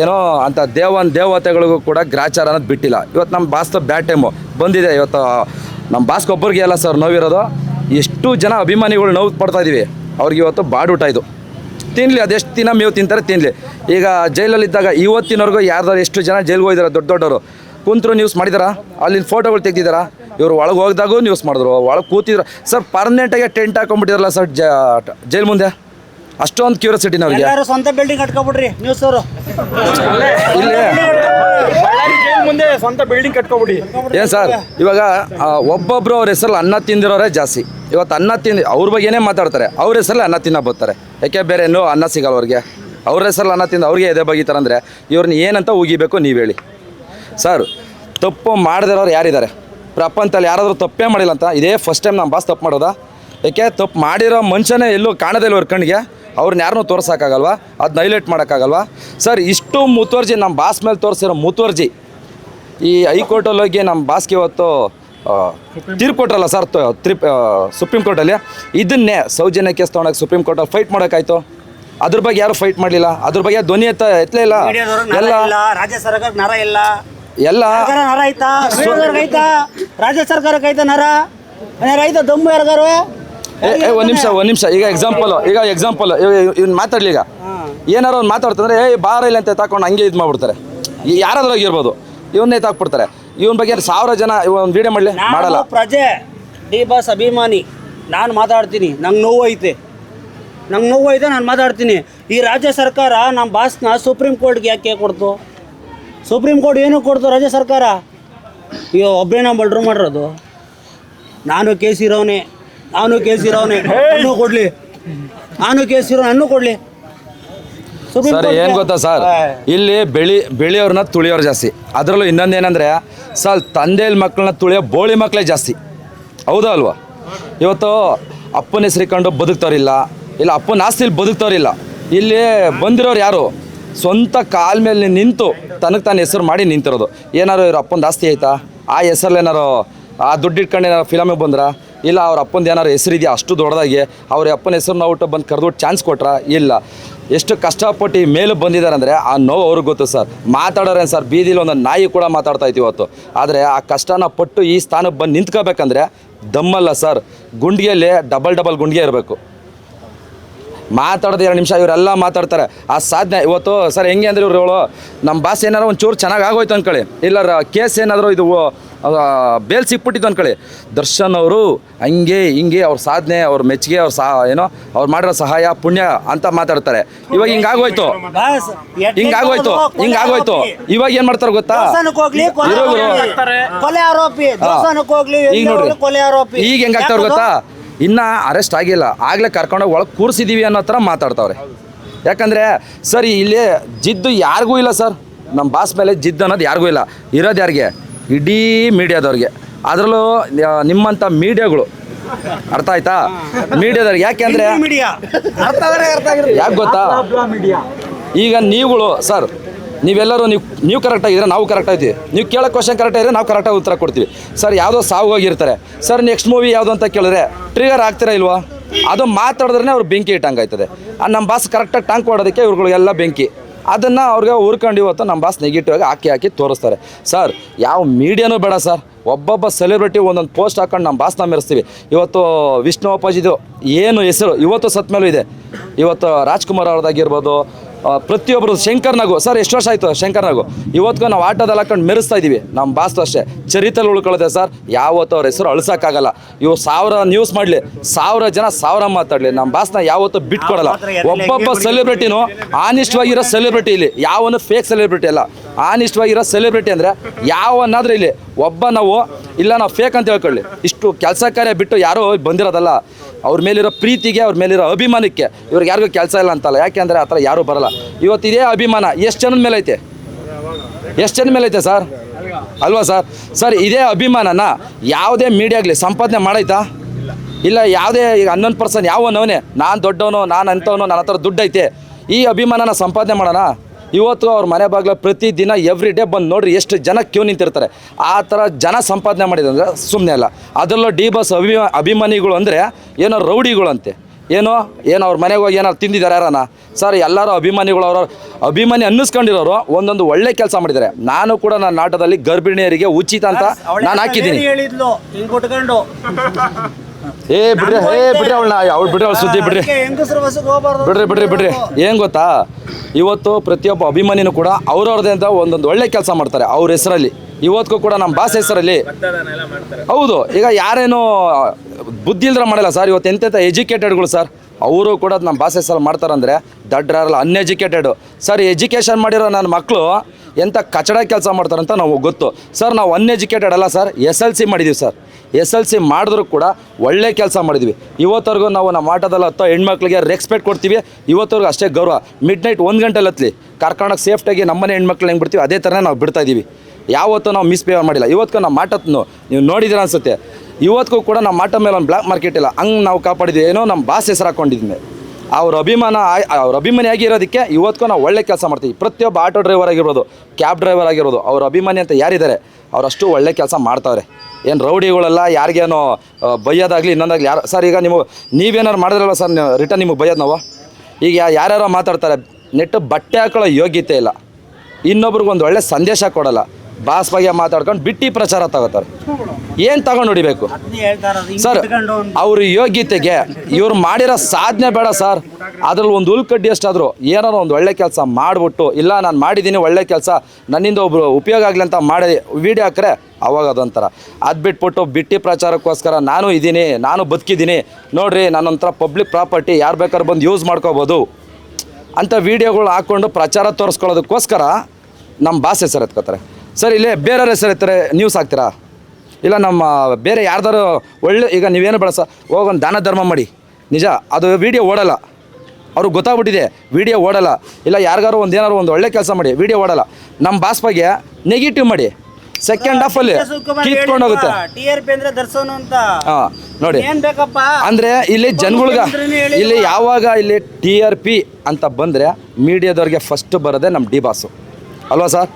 S1: ಏನೋ ಅಂತ ದೇವನ್ ದೇವತೆಗಳಿಗೂ ಕೂಡ ಗ್ರಾಚಾರ ಅನ್ನೋದು ಬಿಟ್ಟಿಲ್ಲ. ಇವತ್ತು ನಮ್ಮ ಬಾಸ್ದು ಬ್ಯಾಡ್ ಟೈಮು ಬಂದಿದೆ ಇವತ್ತು ನಮ್ಮ ಬಾಸ್ಗೊಬ್ಬರಿಗೆ ಅಲ್ಲ ಸರ್ ನೋವಿರೋದು. ಎಷ್ಟು ಜನ ಅಭಿಮಾನಿಗಳು ನೋವು ಪಡ್ತಾ ಇದ್ದೀವಿ ಅವ್ರಿಗೆ ಇವತ್ತು ಬಾಡೂಟ ಇದು. ತಿನ್ನಲಿ ಅದೆಷ್ಟು ದಿನ ಮೇವು ತಿಂತಾರೆ ತಿನ್ನಲಿ ಈಗ ಜೈಲಲ್ಲಿದ್ದಾಗ ಇವತ್ತಿನವರೆಗೂ ಯಾರ್ದಾರು ಎಷ್ಟು ಜನ ಜೈಲ್ಗೆ ಹೋಗಿದ್ದಾರೆ ದೊಡ್ಡ ದೊಡ್ಡವರು. ಕುಂತರು ನ್ಯೂಸ್ ಮಾಡಿದಾರ? ಅಲ್ಲಿನ ಫೋಟೋಗಳು ತೆಗ್ದಿದ್ದಾರಾ? ಇವರು ಒಳಗೆ ಹೋಗಿದಾಗೂ ನ್ಯೂಸ್ ಮಾಡಿದ್ರು. ಒಳಗೆ ಕೂತಿದ್ರು. ಸರ್ ಪರ್ಮನೆಂಟಾಗಿ ಟೆಂಟ್ ಹಾಕೊಂಡ್ಬಿಟ್ಟಿದ್ರಲ್ಲ ಸರ್ ಜೈಲ್ ಮುಂದೆ? ಅಷ್ಟೊಂದು ಕ್ಯೂರಿಯಾಸಿಟಿ ಅವ್ರಿಗೆ
S8: ಎಲ್ಲರೂ ಸ್ವಂತ ಬಿಲ್ಡಿಂಗ್ ಕಟ್ಕೊಬಿಡ್ರಿ ನ್ಯೂಸ್ ಅವರು.
S1: ಇಲ್ಲಿ.
S6: ಮುಂದೆ ಸ್ವಂತ ಬಿಲ್ಡಿಂಗ್ ಕಟ್ಕೊಬಿಡಿ.
S1: ಏನು ಸರ್ ಇವಾಗ ಒಬ್ಬೊಬ್ರು ಅವ್ರ ಹೆಸರಲ್ಲಿ ಅನ್ನ ತಿಂದಿರೋರೇ ಜಾಸ್ತಿ. ಇವತ್ತು ಅನ್ನ ತಿಂದು ಅವ್ರ ಬಗ್ಗೆನೇ ಮಾತಾಡ್ತಾರೆ. ಅವ್ರ ಹೆಸರಲ್ಲಿ ಅನ್ನ ತಿನ್ನ ಬರ್ತಾರೆ. ಯಾಕೆ ಬೇರೆ ಏನೋ ಅನ್ನ ಸಿಗಲ್ಲ ಅವ್ರಿಗೆ? ಅವ್ರ ಹೆಸರಲ್ಲಿ ಅನ್ನ ತಿಂದು ಅವ್ರಿಗೆ ಎದೆ ಬಗೀತಾರೆ ಅಂದರೆ ಇವ್ರನ್ನ ಏನಂತ ಉಗಿಬೇಕು ನೀವು ಹೇಳಿ. ಸರ್ ತಪ್ಪು ಮಾಡದಿರೋರು ಯಾರಿದ್ದಾರೆ? ಪ್ರಪಂಚದಲ್ಲಿ ಯಾರಾದರೂ ತಪ್ಪೇ ಮಾಡಿಲ್ಲ ಅಂತ ಇದೇ ಫಸ್ಟ್ ಟೈಮ್ ನಮ್ಮ ಬಾಸ್ ತಪ್ಪು ಮಾಡೋದಾ? ಯಾಕೆ ತಪ್ಪು ಮಾಡಿರೋ ಮನುಷ್ಯನೇ ಎಲ್ಲೂ ಕಾಣೋದಿಲ್ಲ ಅವ್ರ ಕಣ್ಣಿಗೆ ಅವ್ರನ್ನ ಯಾರನ್ನೂ ತೋರ್ಸೋಕ್ಕಾಗಲ್ವಾ? ಅದನ್ನ ಹೈಲೈಟ್ ಮಾಡೋಕ್ಕಾಗಲ್ವಾ? ಸರ್ ಇಷ್ಟು ಮುತುವರ್ಜಿ ನಮ್ಮ ಬಾಸ್ ಮೇಲೆ ತೋರಿಸಿರೋ ಮುತುವರ್ಜಿ ಈ ಹೈಕೋರ್ಟಲ್ಲಿ ಹೋಗಿ ನಮ್ಮ ಬಾಸ್ಗೆ ಇವತ್ತು ತೀರ್ಪು ಕೊಟ್ರಲ್ಲ ಸರ್ ತ್ರಿಪ್ ಸುಪ್ರೀಂ ಕೋರ್ಟಲ್ಲಿ? ಇದನ್ನೇ ಸೌಜನ್ಯ ಕೇಸ್ ತೊಗೊಂಡಾಗ ಸುಪ್ರೀಂ ಕೋರ್ಟಲ್ಲಿ ಫೈಟ್ ಮಾಡೋಕ್ಕಾಯ್ತು? ಅದ್ರ ಬಗ್ಗೆ ಯಾರು ಫೈಟ್ ಮಾಡಲಿಲ್ಲ? ಅದ್ರ ಬಗ್ಗೆ ಧ್ವನಿ ಎತ್ತ ಎತ್ತಲೇ ಇಲ್ಲ. ಎಲ್ಲ
S8: ರಾಜ್ಯ ಸರ್ಕಾರ ನರ ಇಲ್ಲ.
S1: ಎಲ್ಲ
S8: ನರ ರಾಜ್ಯ ಸರ್ಕಾರಕ್ಕೆ ಐತಾ ನರ? ರೈತ ದೊಂಬು ಯಾರಿಗಾರು?
S1: ಒಂದ್ ನಿಮಿಷ ಒಂದು ನಿಮಿಷ. ಈಗ ಎಕ್ಸಾಂಪಲ್ ಈಗ ಎಕ್ಸಾಂಪಲ್ ಇವ್ನು ಮಾತಾಡ್ಲಿ ಈಗ. ಏನಾರು ಒಂದು ಮಾತಾಡ್ತಂದ್ರೆ ಏ ಬಾರ ಇಲ್ಲ ಅಂತ ತಕೊಂಡು ಹಂಗೆ ಇದು ಮಾಡ್ಬಿಡ್ತಾರೆ. ಯಾರಾದ್ರೂ ಇರ್ಬೋದು ಇವನ್ನೇ ತಾಕ್ಬಿಡ್ತಾರೆ. ಇವನ್ ಬಗ್ಗೆ ಸಾವಿರ ಜನ ಒಂದು ವಿಡಿಯೋ ಮಾಡಲಿ? ಮಾಡಲ್ಲ.
S8: ಪ್ರಜೆ ಡಿ ಬಾಸ್ ಅಭಿಮಾನಿ. ನಾನು ಮಾತಾಡ್ತೀನಿ. ನಂಗೆ ನೋವು ಐತೆ. ನಂಗೆ ನೋವು ಐತೆ ನಾನು ಮಾತಾಡ್ತೀನಿ. ಈ ರಾಜ್ಯ ಸರ್ಕಾರ ನಮ್ಮ ಬಾಸ್ನ ಸುಪ್ರೀಂ ಕೋರ್ಟ್ಗೆ ಯಾಕೆ ಕೊಡ್ತು? ಸುಪ್ರೀಂ ಕೋರ್ಟ್ ಏನು ಕೊಡ್ತು ರಾಜ್ಯ ಸರ್ಕಾರ? ಅಯ್ಯೋ ಒಬ್ಬರೇ ನಾವು ಮಾಡಿರೋದು. ನಾನು ಕೇಸ್ ಇರೋನೆ ನಾನು ಕೇಸಿರೋ ಅವನು ಕೊಡ್ಲಿ. ನಾನು ಕೇಸಿರೋ ಅನ್ನು ನಾನು ಕೊಡ್ಲಿ
S1: ಸರ್ ಏನು ಗೊತ್ತಾ ಸರ್? ಇಲ್ಲಿ ಬೆಳಿ ಬೆಳೆಯೋರ್ನ ತುಳಿಯೋರು ಜಾಸ್ತಿ. ಅದರಲ್ಲೂ ಇನ್ನೊಂದು ಏನಂದರೆ ಸರ್ ತಂದೆಯಲ್ಲಿ ಮಕ್ಕಳನ್ನ ತುಳಿಯೋ ಬೋಳಿ ಮಕ್ಕಳೇ ಜಾಸ್ತಿ. ಹೌದಾ ಅಲ್ವಾ? ಇವತ್ತು ಅಪ್ಪನ ಹೆಸರಿಕೊಂಡು ಬದುಕ್ತವ್ರಿಲ್ಲ ಇಲ್ಲ ಅಪ್ಪನ ಆಸ್ತಿಲಿ ಬದುಕ್ತವ್ರಿಲ್ಲ. ಇಲ್ಲಿ ಬಂದಿರೋರು ಯಾರು? ಸ್ವಂತ ಕಾಲ ಮೇಲೆ ನಿಂತು ತನಗೆ ತಾನು ಹೆಸರು ಮಾಡಿ ನಿಂತಿರೋದು. ಏನಾರು ಇವ್ರ ಅಪ್ಪನ ಆಸ್ತಿ ಆಯ್ತಾ ಆ ಹೆಸರಲ್ಲಿ ಏನಾರು ಆ ದುಡ್ಡು ಇಟ್ಕೊಂಡು ಏನಾರು ಫಿಲಮಿಗೆ ಬಂದ್ರ? ಇಲ್ಲ, ಅವ್ರ ಅಪ್ಪಂದು ಏನಾರು ಹೆಸರಿದೆಯಾ? ಅಷ್ಟು ದೊಡ್ಡದಾಗಿ ಅವ್ರ ಅಪ್ಪನ ಹೆಸರು ನಾವು ಬಂದು ಕರೆದ್ಬಿಟ್ಟು ಚಾನ್ಸ್ ಕೊಟ್ರ? ಇಲ್ಲ. ಎಷ್ಟು ಕಷ್ಟಪಟ್ಟು ಮೇಲೆ ಬಂದಿದ್ದಾರೆ ಅಂದರೆ ಆ ನೋವು ಅವ್ರಿಗೆ ಗೊತ್ತು ಸರ್. ಮಾತಾಡೋರೇನು ಸರ್? ಬೀದಿಲಿ ಒಂದು ನಾಯಿ ಕೂಡ ಮಾತಾಡ್ತಾ ಇತ್ತು ಇವತ್ತು. ಆದರೆ ಆ ಕಷ್ಟನ ಪಟ್ಟು ಈ ಸ್ಥಾನಕ್ಕೆ ಬಂದು ನಿಂತ್ಕೋಬೇಕಂದ್ರೆ ದಮ್ಮಲ್ಲ ಸರ್. ಗುಂಡಿಗೆಯಲ್ಲಿ ಡಬಲ್ ಡಬಲ್ ಗುಂಡಿಗೆ ಇರಬೇಕು. ಮಾತಾಡೋದು ಎರಡು ನಿಮಿಷ ಇವರೆಲ್ಲ ಮಾತಾಡ್ತಾರೆ. ಆ ಸಾಧನೆ ಇವತ್ತು ಸರ್ ಹೆಂಗೆ ಅಂದ್ರೆ ಇವರು ನಮ್ಮ ಬಾಸ್ ಏನಾರು ಒಂದು ಚೂರು ಚೆನ್ನಾಗಿ ಆಗೋಯ್ತು ಅಂದ್ಕೊಳ್ಳಿ ಇಲ್ಲ ಕೇಸ್ ಏನಾದರೂ ಇದು ಬೇಲ್ ಸಿಕ್ಬಿಟ್ಟಿತ್ತು ಅಂದ್ಕೊಳ್ಳಿ ದರ್ಶನ್ ಅವರು ಹಂಗೆ ಹಿಂಗೆ ಅವ್ರ ಸಾಧನೆ ಅವ್ರ ಮೆಚ್ಚುಗೆ ಅವ್ರ ಸಹ ಏನೋ ಅವ್ರು ಮಾಡಿರೋ ಸಹಾಯ ಪುಣ್ಯ ಅಂತ ಮಾತಾಡ್ತಾರೆ. ಇವಾಗ ಹಿಂಗಾಗೋಯ್ತು ಹಿಂಗಾಗೋಯ್ತು ಹಿಂಗಾಗೋಯ್ತು. ಇವಾಗ ಏನು ಮಾಡ್ತಾರೆ ಗೊತ್ತಾ?
S8: ದೇವಸ್ಥಾನಕ್ಕೆ ಹೋಗ್ಲಿ ಕೊಲೆ ಆರೋಪಿ. ಕೊಲೆ ಆರೋಪಿ ದೇವಸ್ಥಾನಕ್ಕೆ ಹೋಗ್ಲಿ
S1: ಈಗ
S8: ಹೆಂಗಾಗ್ತಾರ
S1: ನೋಡ್ರಿ.
S8: ಕೊಲೆ ಆರೋಪಿ.
S1: ಈಗ ಹೆಂಗಾಗ್ತಾವ್ರೆ
S8: ಯಾಕದು?
S1: ಗೊತ್ತಾ? ಇನ್ನ ಅರೆಸ್ಟ್ ಆಗಿಲ್ಲ. ಆಗ್ಲೇ ಕರ್ಕೊಂಡೋಗಿ ಒಳಗೆ ಕೂರಿಸಿದೀವಿ ಅನ್ನೋ ಥರ ಮಾತಾಡ್ತಾವ್ರೆ. ಯಾಕಂದ್ರೆ ಸರ್ ಇಲ್ಲಿ ಜಿದ್ದು ಯಾರಿಗೂ ಇಲ್ಲ ಸರ್. ನಮ್ಮ ಬಾಸ್ ಮೇಲೆ ಜಿದ್ದು ಅನ್ನೋದು ಯಾರಿಗೂ ಇಲ್ಲ. ಇರೋದು ಯಾರಿಗೆ? ಇಡೀ ಮೀಡಿಯಾದವ್ರಿಗೆ. ಅದರಲ್ಲೂ ನಿಮ್ಮಂಥ ಮೀಡಿಯಾಗಳು. ಅರ್ಥ ಆಯ್ತಾ? ಮೀಡಿಯಾದವ್ರಿಗೆ. ಯಾಕೆಂದ್ರೆ
S8: ಮೀಡಿಯಾ.
S1: ಯಾಕೆ ಗೊತ್ತಾ? ಈಗ ನೀವುಗಳು ಸರ್ ನೀವೆಲ್ಲರೂ ನೀವು ನೀವು ಕರೆಕ್ಟ್ ಆಗಿದ್ರೆ ನಾವು ಕರೆಕ್ಟ್ ಆಗ್ತೀವಿ. ನೀವು ಕೇಳೋ ಕ್ವಶನ್ ಕರೆಕ್ಟ್ ಆಗಿದ್ರೆ ನಾವು ಕರೆಕ್ಟಾಗಿ ಉತ್ತರ ಕೊಡ್ತೀವಿ. ಸರ್, ಯಾವುದೋ ಸಾವು ಹೋಗಿರ್ತಾರೆ. ಸರ್ ನೆಕ್ಸ್ಟ್ ಮೂವಿ ಯಾವುದು ಅಂತ ಕೇಳಿದ್ರೆ ಟ್ರಿಗರ್ ಆಗ್ತೀರಾ ಇಲ್ವಾ? ಅದು ಮಾತಾಡಿದ್ರೆ ಅವ್ರು ಬೆಂಕಿ ಇಟ್ಟಂಗೆ ಆಯ್ತದೆ ಆ ನಮ್ಮ ಬಾಸ್ ಕರೆಕ್ಟಾಗಿ ಟ್ಯಾಂಕ್ ಹೊಡೋದಕ್ಕೆ ಇವ್ರುಗಳಿಗೆಲ್ಲ ಬೆಂಕಿ. ಅದನ್ನು ಅವ್ರಿಗೆ ಊರ್ಕೊಂಡು ಇವತ್ತು ನಮ್ಮ ಬಾಸ್ ನೆಗೆಟಿವ್ ಆಗಿ ಹಾಕಿ ಹಾಕಿ ತೋರಿಸ್ತಾರೆ. ಸರ್, ಯಾವ ಮೀಡಿಯಾನೂ ಬೇಡ ಸರ್. ಒಬ್ಬೊಬ್ಬ ಸೆಲೆಬ್ರಿಟಿ ಒಂದೊಂದು ಪೋಸ್ಟ್ ಹಾಕೊಂಡು ನಮ್ಮ ಬಾಸ್ನ ಮೆರೆಸ್ತೀವಿ. ಇವತ್ತು ವಿಷ್ಣು ಅಪ್ಪಾಜಿದು ಏನು ಹೆಸರು? ಇವತ್ತು ಸತ್ ಮೇಲೂ ಇದೆ. ಇವತ್ತು ರಾಜ್ಕುಮಾರ್ ಅವ್ರದ್ದಾಗಿರ್ಬೋದು ಪ್ರತಿಯೊಬ್ಬರು ಶಂಕರ್ನಾಗು ಸರ್ ಎಷ್ಟು ವರ್ಷ ಆಯಿತು ಶಂಕರ್ನಾಗು ಇವತ್ತಿಗೂ ನಾವು ಆಟೋದಲ್ಲಿ ಹಾಕೊಂಡು ಮೆರೆಸ್ತಾ ಇದ್ದೀವಿ ನಮ್ಮ ಬಾಸ್ತು ಅಷ್ಟೇ. ಚರಿತಲ್ಲಿ ಉಳ್ಕೊಳ್ಳುತ್ತೆ ಸರ್. ಯಾವತ್ತು ಅವ್ರ ಹೆಸರು ಅಳಿಸೋಕ್ಕಾಗಲ್ಲ. ಇವು ಸಾವಿರ ನ್ಯೂಸ್ ಮಾಡಲಿ ಸಾವಿರ ಜನ ಸಾವಿರ ಮಾತಾಡಲಿ. ನಮ್ಮ ಬಾಸ್ನ ಯಾವತ್ತೂ ಬಿಟ್ಕೊಡಲ್ಲ. ಒಬ್ಬೊಬ್ಬ ಸೆಲೆಬ್ರಿಟಿನೂ ಆನಿಷ್ಟವಾಗಿರೋ ಸೆಲೆಬ್ರಿಟಿ ಇಲ್ಲಿ. ಯಾವನು ಫೇಕ್ ಸೆಲೆಬ್ರಿಟಿ ಅಲ್ಲ. ಆನಿಷ್ಟವಾಗಿರೋ ಸೆಲೆಬ್ರಿಟಿ ಅಂದರೆ ಯಾವನ್ನಾದ್ರೂ ಇಲ್ಲಿ ಒಬ್ಬ ನಾವು, ಇಲ್ಲ ನಾವು ಫೇಕ್ ಅಂತ ಹೇಳ್ಕೊಳ್ಳಿ. ಇಷ್ಟು ಕೆಲಸ ಕಾರ್ಯ ಬಿಟ್ಟು ಯಾರೋ ಬಂದಿರೋದಲ್ಲ. ಅವ್ರ ಮೇಲಿರೋ ಪ್ರೀತಿಗೆ, ಅವ್ರ ಮೇಲಿರೋ ಅಭಿಮಾನಕ್ಕೆ ಇವ್ರಿಗೆ ಯಾರಿಗೂ ಕೆಲಸ ಇಲ್ಲ ಅಂತಲ್ಲ. ಯಾಕೆಂದರೆ ಆ ಥರ ಯಾರೂ ಬರಲ್ಲ. ಇವತ್ತು ಇದೇ ಅಭಿಮಾನ. ಎಷ್ಟು ಜನದ ಮೇಲೆ ಐತೆ? ಎಷ್ಟು ಜನದ ಮೇಲೆ ಐತೆ ಸರ್? ಅಲ್ವಾ ಸರ್? ಸರ್, ಇದೇ ಅಭಿಮಾನನ ಯಾವುದೇ ಮೀಡಿಯಾ ಆಗಲಿ ಸಂಪಾದನೆ ಮಾಡೈತಾ? ಇಲ್ಲ ಯಾವುದೇ ಈಗ ಹನ್ನೊಂದು ಪರ್ಸೆಂಟ್ ಯಾವನವನೇ? ನಾನು ದೊಡ್ಡವನು, ನಾನು ಅಂಥವನು, ನನ್ನ ಹತ್ರ ದುಡ್ಡೈತೆ. ಈ ಅಭಿಮಾನನ ಸಂಪಾದನೆ ಮಾಡೋಣ? ಇವತ್ತು ಅವ್ರ ಮನೆ ಬಾಗಿಲ ಪ್ರತಿದಿನ ಎವ್ರಿ ಡೇ ಬಂದು ನೋಡ್ರಿ ಎಷ್ಟು ಜನ ಕ್ಯೂ ನಿಂತಿರ್ತಾರೆ. ಆ ಥರ ಜನ ಸಂಪಾದನೆ ಮಾಡಿದಂದ್ರೆ ಸುಮ್ಮನೆ ಅಲ್ಲ. ಅದರಲ್ಲೂ ಡಿ ಬಸ್ ಅಭಿ ಅಭಿಮಾನಿಗಳು ಅಂದರೆ ಏನೋ ರೌಡಿಗಳು ಅಂತೆ ಏನೋ ಏನೋ ಅವ್ರ ಮನೆಗೆ ಹೋಗಿ ಏನಾರು ತಿಂದಿದ್ದಾರೆ ಯಾರನ? ಸರ್ ಎಲ್ಲರೂ ಅಭಿಮಾನಿಗಳು ಅವರ ಅಭಿಮಾನಿ ಅನ್ನಿಸ್ಕೊಂಡಿರೋರು ಒಂದೊಂದು ಒಳ್ಳೆ ಕೆಲಸ ಮಾಡಿದ್ದಾರೆ. ನಾನು ಕೂಡ ನನ್ನ ನಾಟದಲ್ಲಿ ಗರ್ಭಿಣಿಯರಿಗೆ ಉಚಿತ ಅಂತ ನಾನು ಹಾಕಿದ್ದೀನಿ.
S8: ಹೇಳಿದ್ಲು ಹಿಂಗೆ ಕೊಟ್ಕೊಂಡು
S1: ಏ ಬಿಡ್ರಿ ಏ ಬಿಡ್ರಿ ಅವಳನ್ನ ಅವ್ಳು ಬಿಡ್ರಿ ಅವಳು ಸುದ್ದಿ ಬಿಡ್ರಿ. ಬಿಡ್ರಿ ಬಿಡ್ರಿ ಬಿಡ್ರಿ. ಏನು ಗೊತ್ತಾ? ಇವತ್ತು ಪ್ರತಿಯೊಬ್ಬ ಅಭಿಮಾನಿನೂ ಕೂಡ ಅವ್ರವ್ರದೇ ಅಂತ ಒಂದೊಂದು ಒಳ್ಳೆ ಕೆಲಸ ಮಾಡ್ತಾರೆ ಅವ್ರ ಹೆಸರಲ್ಲಿ. ಇವತ್ತಿಗೂ ಕೂಡ ನಮ್ಮ ಭಾಷೆ ಹೆಸರಲ್ಲಿ. ಹೌದು ಈಗ ಯಾರೇನು ಬುದ್ಧಿ ಇಲ್ದ್ರ ಮಾಡಲ್ಲ ಸರ್. ಇವತ್ತು ಎಂತೆಂಥ ಎಜುಕೇಟೆಡ್ಗಳು ಸರ್. ಅವರು ಕೂಡ ನಮ್ಮ ಭಾಷೆ ಹೆಸರಲ್ಲಿ ಮಾಡ್ತಾರಂದ್ರೆ ದಡ್ಡರಲ್ಲ ಅನ್ಎಜುಕೇಟೆಡು ಸರ್ ಎಜುಕೇಷನ್ ಮಾಡಿರೋ ನನ್ನ ಮಕ್ಕಳು ಎಂಥ ಕಚಡ ಕೆಲಸ ಮಾಡ್ತಾರಂತ ನಾವು ಗೊತ್ತು. ಸರ್ ನಾವು ಅನ್ಎಜುಕೇಟೆಡ್ ಅಲ್ಲ ಸರ್. ಎಸ್ ಎಲ್ ಸಿ ಮಾಡಿದ್ದೀವಿ ಸರ್. ಎಸ್ ಎಲ್ ಸಿ ಮಾಡಿದ್ರು ಕೂಡ ಒಳ್ಳೆ ಕೆಲಸ ಮಾಡಿದ್ವಿ. ಇವತ್ತವರೆಗೂ ನಾವು ನಮ್ಮ ಆಟದಲ್ಲಿ ಹತ್ತೋ ಹೆಣ್ಮಕ್ಳಿಗೆ ರೆಸ್ಪೆಕ್ಟ್ ಕೊಡ್ತೀವಿ. ಇವತ್ತವರೆಗೂ ಅಷ್ಟೇ ಗೌರವ. ಮಿಡ್ ನೈಟ್ ಒಂದು ಗಂಟೆಲಿ ಹತ್ತಲಿ ಕರ್ಕೊಂಡೋಗಿ ಸೇಫ್ಟಾಗಿ ನಮ್ಮನೆ ಹೆಣ್ಮಕ್ಳು ಹೆಂಗೆ ಬಿಡ್ತೀವಿ? ಅದೇ ಥರನೇ ನಾವು ಬಿಡ್ತಾ ಇದ್ದೀವಿ ಯಾವತ್ತೂ ನಾವು ಮಿಸ್ಬಿಹೇವ್ ಮಾಡಿಲ್ಲ. ಇವತ್ತಿಗೂ ನಮ್ಮ ಮಾಟತ್ನು ನೀವು ನೋಡಿದ್ದೀರ ಅನ್ಸುತ್ತೆ. ಇವತ್ತಿಗೂ ಕೂಡ ನಮ್ಮ ಮಾಟ ಮೇಲೆ ಒಂದು ಬ್ಲ್ಯಾಕ್ ಮಾರ್ಕೆಟ್ ಇಲ್ಲ. ಹಂಗೆ ನಾವು ಕಾಪಾಡಿದ್ವಿ ಏನೋ ನಮ್ಮ ಬಾಸ್ ಹೆಸರು ಹಾಕೊಂಡಿದ್ವಿ. ಅವ್ರ ಅಭಿಮಾನ ಅವ್ರ ಅಭಿಮಾನಿ ಆಗಿರೋದಕ್ಕೆ ಇವತ್ತಿಗೂ ನಾವು ಒಳ್ಳೆ ಕೆಲಸ ಮಾಡ್ತೀವಿ. ಪ್ರತಿಯೊಬ್ಬ ಆಟೋ ಡ್ರೈವರ್ ಆಗಿರ್ಬೋದು ಕ್ಯಾಬ್ ಡ್ರೈವರ್ ಆಗಿರ್ಬೋದು, ಅವ್ರ ಅಭಿಮಾನಿ ಅಂತ ಯಾರಿದ್ದಾರೆ ಅವರಷ್ಟು ಒಳ್ಳೆ ಕೆಲಸ ಮಾಡ್ತಾವ್ರೆ. ಏನು ರೌಡಿಗಳೆಲ್ಲ, ಯಾರಿಗೇನೋ ಬೈಯೋದಾಗಲಿ ಇನ್ನೊಂದಾಗಲಿ ಯಾರು ಸರ್, ಈಗ ನೀವು ನೀವೇನಾರು ಮಾಡಿದ್ರಲ್ಲ ಸರ್ ರಿಟರ್ನ್ ನಿಮಗೆ ಬೈಯೋದು ನಾವು? ಈಗ ಯಾರ್ಯಾರೋ ಮಾತಾಡ್ತಾರೆ, ನೆಟ್ಟು ಬಟ್ಟೆ ಹಾಕೊಳ್ಳೋ ಯೋಗ್ಯತೆ ಇಲ್ಲ. ಇನ್ನೊಬ್ರಿಗೊಂದು ಒಳ್ಳೆ ಸಂದೇಶ ಕೊಡಲ್ಲ. ಬಾಸ್ ಬಗ್ಗೆ ಮಾತಾಡ್ಕೊಂಡು ಬಿಟ್ಟಿ ಪ್ರಚಾರ ತಗೋತಾರೆ. ಏನು ತಗೊಂಡು ಹೊಡಿಬೇಕು? ಸರ್ ಅವ್ರ ಯೋಗ್ಯತೆಗೆ ಇವ್ರು ಮಾಡಿರೋ ಸಾಧನೆ ಬೇಡ ಸರ್. ಅದ್ರಲ್ಲಿ ಒಂದು ಉಲ್ಕಡ್ಡಿ ಎಷ್ಟಾದರೂ ಏನಾರು ಒಂದು ಒಳ್ಳೆ ಕೆಲಸ ಮಾಡಿಬಿಟ್ಟು ಇಲ್ಲ ನಾನು ಮಾಡಿದ್ದೀನಿ ಒಳ್ಳೆ ಕೆಲಸ ನನ್ನಿಂದ ಒಬ್ಬರು ಉಪಯೋಗ ಆಗಲಿ ಅಂತ ಮಾಡಿ ವಿಡಿಯೋ ಹಾಕ್ರೆ ಅವಾಗ ಅದೊಂಥರ. ಅದು ಬಿಟ್ಬಿಟ್ಟು ಬಿಟ್ಟಿ ಪ್ರಚಾರಕ್ಕೋಸ್ಕರ ನಾನು ಇದ್ದೀನಿ ನಾನು ಬದುಕಿದ್ದೀನಿ ನೋಡ್ರಿ ನಾನೊಂಥರ ಪಬ್ಲಿಕ್ ಪ್ರಾಪರ್ಟಿ ಯಾರು ಬೇಕಾದ್ರೂ ಬಂದು ಯೂಸ್ ಮಾಡ್ಕೋಬೋದು. ಅಂತ ವೀಡಿಯೋಗಳು ಹಾಕ್ಕೊಂಡು ಪ್ರಚಾರ ತೋರಿಸ್ಕೊಳ್ಳೋದಕ್ಕೋಸ್ಕರ ನಮ್ಮ ಬಾಸ್ ಹೆಸರು ಎತ್ಕೋತಾರೆ. ಸರ್ ಇಲ್ಲೇ ಬೇರೆಯವ್ರ ಹೆಸರು ಇರ್ತಾರೆ ನ್ಯೂಸ್ ಹಾಕ್ತೀರಾ ಇಲ್ಲ ನಮ್ಮ ಬೇರೆ ಯಾರ್ದಾರು ಒಳ್ಳೆ ಈಗ ನೀವೇನು ಬಳಸ ಹೋಗೊಂದು ದಾನ ಧರ್ಮ ಮಾಡಿ. ನಿಜ ಅದು ವಿಡಿಯೋ ಓಡಲ್ಲ. ಅವ್ರಿಗೆ ಗೊತ್ತಾಗ್ಬಿಟ್ಟಿದೆ ವಿಡಿಯೋ ಓಡಲ್ಲ. ಇಲ್ಲ ಯಾರಿಗಾರು ಒಂದು ಏನಾದ್ರು ಒಂದು ಒಳ್ಳೆ ಕೆಲಸ ಮಾಡಿ ವಿಡಿಯೋ ಓಡಲ್ಲ. ನಮ್ಮ ಬಾಸ್ ಬಗ್ಗೆ ನೆಗೆಟಿವ್ ಮಾಡಿ. ಸೆಕೆಂಡ್ ಹಾಫ್ ಅಲ್ಲಿ ಹೋಗುತ್ತೆ.
S8: ಅಂತ.
S1: ಹಾಂ ನೋಡಿ. ಅಂದ್ರೆ ಇಲ್ಲಿ ಜನಗಳ್ಗ ಇಲ್ಲಿ ಯಾವಾಗ ಇಲ್ಲಿ ಟಿ ಆರ್ ಪಿ ಅಂತ ಬಂದ್ರೆ ಮೀಡಿಯಾದವ್ರಿಗೆ ಫಸ್ಟ್ ಬರೋದೇ ನಮ್ಮ ಡಿ ಬಾಸು ಅಲ್ವಾ ಸರ್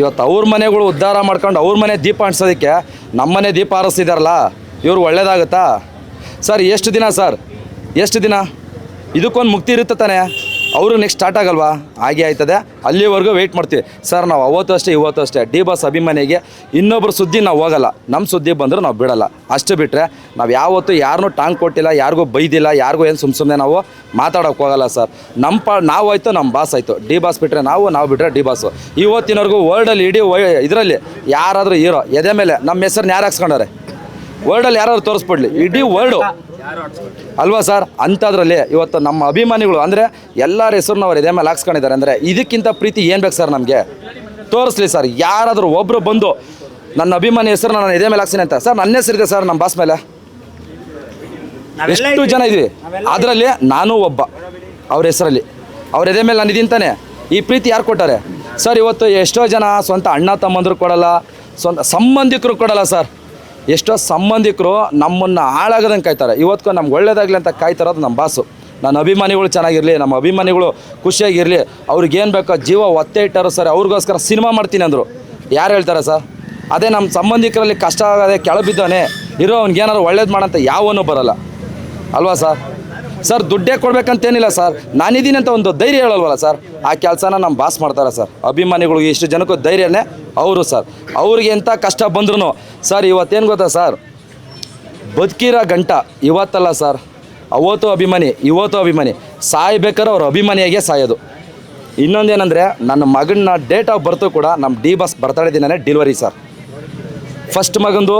S1: ಇವತ್ತು ಅವ್ರ ಮನೆಗಳು ಉದ್ಧಾರ ಮಾಡ್ಕೊಂಡು ಅವ್ರ ಮನೆ ದೀಪ ಅಂಟಿಸೋದಕ್ಕೆ ನಮ್ಮನೆ ದೀಪ ಹಾರಿಸ್ತಿದಾರಲ್ಲ ಇವ್ರು ಒಳ್ಳೇದಾಗುತ್ತಾ? ಸರ್, ಎಷ್ಟು ದಿನ ಸರ್? ಎಷ್ಟು ದಿನ? ಇದಕ್ಕೊಂದು ಮುಕ್ತಿ ಇರುತ್ತೆ ತಾನೇ? ಅವರು ನೆಕ್ಸ್ಟ್ ಸ್ಟಾರ್ಟ್ ಆಗಲ್ವಾ? ಹಾಗೆ ಆಯ್ತದೆ. ಅಲ್ಲಿವರೆಗೂ ವೆಯ್ಟ್ ಮಾಡ್ತೀವಿ. ಸರ್ ನಾವು ಅವತ್ತು ಅಷ್ಟೇ, ಇವತ್ತು ಅಷ್ಟೇ ಡಿ ಬಾಸ್ ಅಭಿಮಾನಿಗೆ ಇನ್ನೊಬ್ಬರು ಸುದ್ದಿ ನಾವು ಹೋಗಲ್ಲ. ನಮ್ಮ ಸುದ್ದಿ ಬಂದರೂ ನಾವು ಬಿಡಲ್ಲ. ಅಷ್ಟು ಬಿಟ್ಟರೆ ನಾವು ಯಾವತ್ತೂ ಯಾರನ್ನೂ ಟಾಂಗ್ ಕೊಟ್ಟಿಲ್ಲ, ಯಾರಿಗೂ ಬೈದಿಲ್ಲ, ಯಾರಿಗೂ ಏನು ಸುಮ್ಮ ಸುಮ್ಮನೆ ನಾವು ಮಾತಾಡೋಕೆ ಹೋಗಲ್ಲ ಸರ್ ನಮ್ಮ ಪಾ, ನಾವು ಆಯಿತು ನಮ್ಮ ಬಾಸ್ ಆಯಿತು. ಡಿ ಬಾಸ್ ಬಿಟ್ಟರೆ ನಾವು ನಾವು ಬಿಟ್ಟರೆ ಡಿ ಬಾಸು ಇವತ್ತಿನವರೆಗೂ ವರ್ಲ್ಡಲ್ಲಿ ಇಡೀ ಇದರಲ್ಲಿ ಯಾರಾದರೂ ಹೀರೋ ಎದೆ ಮೇಲೆ ನಮ್ಮ ಹೆಸರನ್ನ ಯಾರು ಹಾಕ್ಸ್ಕೊಂಡಾರೆ ವರ್ಲ್ಡಲ್ಲಿ ಯಾರು ತೋರಿಸ್ಬಿಡ್ಲಿ. ಇಡೀ ವರ್ಲ್ಡು ಅಲ್ವಾ ಸರ್? ಅಂಥದ್ರಲ್ಲಿ ಇವತ್ತು ನಮ್ಮ ಅಭಿಮಾನಿಗಳು ಅಂದರೆ ಎಲ್ಲರ ಹೆಸರುನವರು ಅವ್ರು ಎದೆ ಮೇಲೆ ಹಾಕ್ಸ್ಕೊಂಡಿದ್ದಾರೆ. ಅಂದರೆ ಇದಕ್ಕಿಂತ ಪ್ರೀತಿ ಏನು ಬೇಕು ಸರ್ ನಮಗೆ? ತೋರಿಸ್ಲಿ ಸರ್ ಯಾರಾದರೂ ಒಬ್ಬರು ಬಂದು ನನ್ನ ಅಭಿಮಾನಿ ಹೆಸರು ನಾನು ಇದೇ ಮೇಲೆ ಹಾಕ್ಸಿನಿ ಅಂತ. ಸರ್ ನನ್ನ ಹೆಸರಿದೆ ಸರ್ ನಮ್ಮ ಬಾಸ್ ಮೇಲೆ. ಎಷ್ಟು ಜನ ಇದ್ವಿ? ಅದರಲ್ಲಿ ನಾನು ಒಬ್ಬ ಅವ್ರ ಹೆಸರಲ್ಲಿ. ಅವ್ರ ಎದೆ ಮೇಲೆ ನಾನು ಇದೀನಿ ತಾನೆ ಈ ಪ್ರೀತಿ ಯಾರು ಕೊಟ್ಟಾರೆ? ಸರ್ ಇವತ್ತು ಎಷ್ಟೋ ಜನ ಸ್ವಂತ ಅಣ್ಣ ತಮ್ಮಂದ್ರು ಕೊಡಲ್ಲ ಸ್ವಂತ ಸಂಬಂಧಿಕರು ಕೊಡಲ್ಲ ಸರ್. ಎಷ್ಟೋ ಸಂಬಂಧಿಕರು ನಮ್ಮನ್ನು ಹಾಳಾಗದಂಗೆ ಕಾಯ್ತಾರೆ. ಇವತ್ತು ನಮ್ಗೆ ಒಳ್ಳೇದಾಗಲಿ ಅಂತ ಕಾಯ್ತಾರೋದು ನಮ್ಮ ಬಾಸು. ನನ್ನ ಅಭಿಮಾನಿಗಳು ಚೆನ್ನಾಗಿರಲಿ, ನಮ್ಮ ಅಭಿಮಾನಿಗಳು ಖುಷಿಯಾಗಿರಲಿ, ಅವ್ರಿಗೇನು ಬೇಕೋ ಜೀವ ಒತ್ತೆ ಇಟ್ಟಾರೋ ಸರ್, ಅವ್ರಿಗೋಸ್ಕರ ಸಿನಿಮಾ ಮಾಡ್ತೀನಿ ಅಂದರು. ಯಾರು ಹೇಳ್ತಾರೆ ಸರ್? ಅದೇ ನಮ್ಮ ಸಂಬಂಧಿಕರಲ್ಲಿ ಕಷ್ಟ ಆಗದೆ ಕೆಳಬಿದ್ದಾನೆ ಇರೋ ಅವ್ನಿಗೇನಾದ್ರು ಒಳ್ಳೇದು ಮಾಡಂತ ಯಾವನೂ ಬರಲ್ಲ. ಅಲ್ವಾ ಸರ್? ಸರ್, ದುಡ್ಡೇ ಕೊಡ್ಬೇಕಂತೇನಿಲ್ಲ ಸರ್. ನಾನಿದ್ದೀನಿ ಅಂತ ಒಂದು ಧೈರ್ಯ ಹೇಳಲ್ವಲ್ಲ ಸರ್? ಆ ಕೆಲಸನ ನಮ್ಮ ಬಾಸ್ ಮಾಡ್ತಾರೆ ಸರ್. ಅಭಿಮಾನಿಗಳಿಗೆ ಇಷ್ಟು ಜನಕ್ಕೂ ಧೈರ್ಯನೇ ಅವರು ಸರ್. ಅವ್ರಿಗೆ ಎಂಥ ಕಷ್ಟ ಬಂದ್ರೂ ಸರ್, ಇವತ್ತೇನು ಗೊತ್ತಾ ಸರ್? ಬದುಕಿರೋ ಗಂಟ ಇವತ್ತಲ್ಲ ಸರ್. ಅವತ್ತು ಅಭಿಮಾನಿ, ಇವತ್ತು ಅಭಿಮಾನಿ. ಸಾಯ್ಬೇಕಾದ್ರೆ ಅವ್ರ ಅಭಿಮಾನಿಯಾಗೆ ಸಾಯೋದು. ಇನ್ನೊಂದೇನೆಂದರೆ, ನನ್ನ ಮಗನ ಡೇಟ್ ಆಫ್ ಬರ್ತು ಕೂಡ ನಮ್ಮ ಡಿ ಬಸ್ ಬರ್ತಾಳೆ ದಿನನೇ ಡೆಲಿವರಿ ಸರ್. ಫಸ್ಟ್ ಮಗಂದು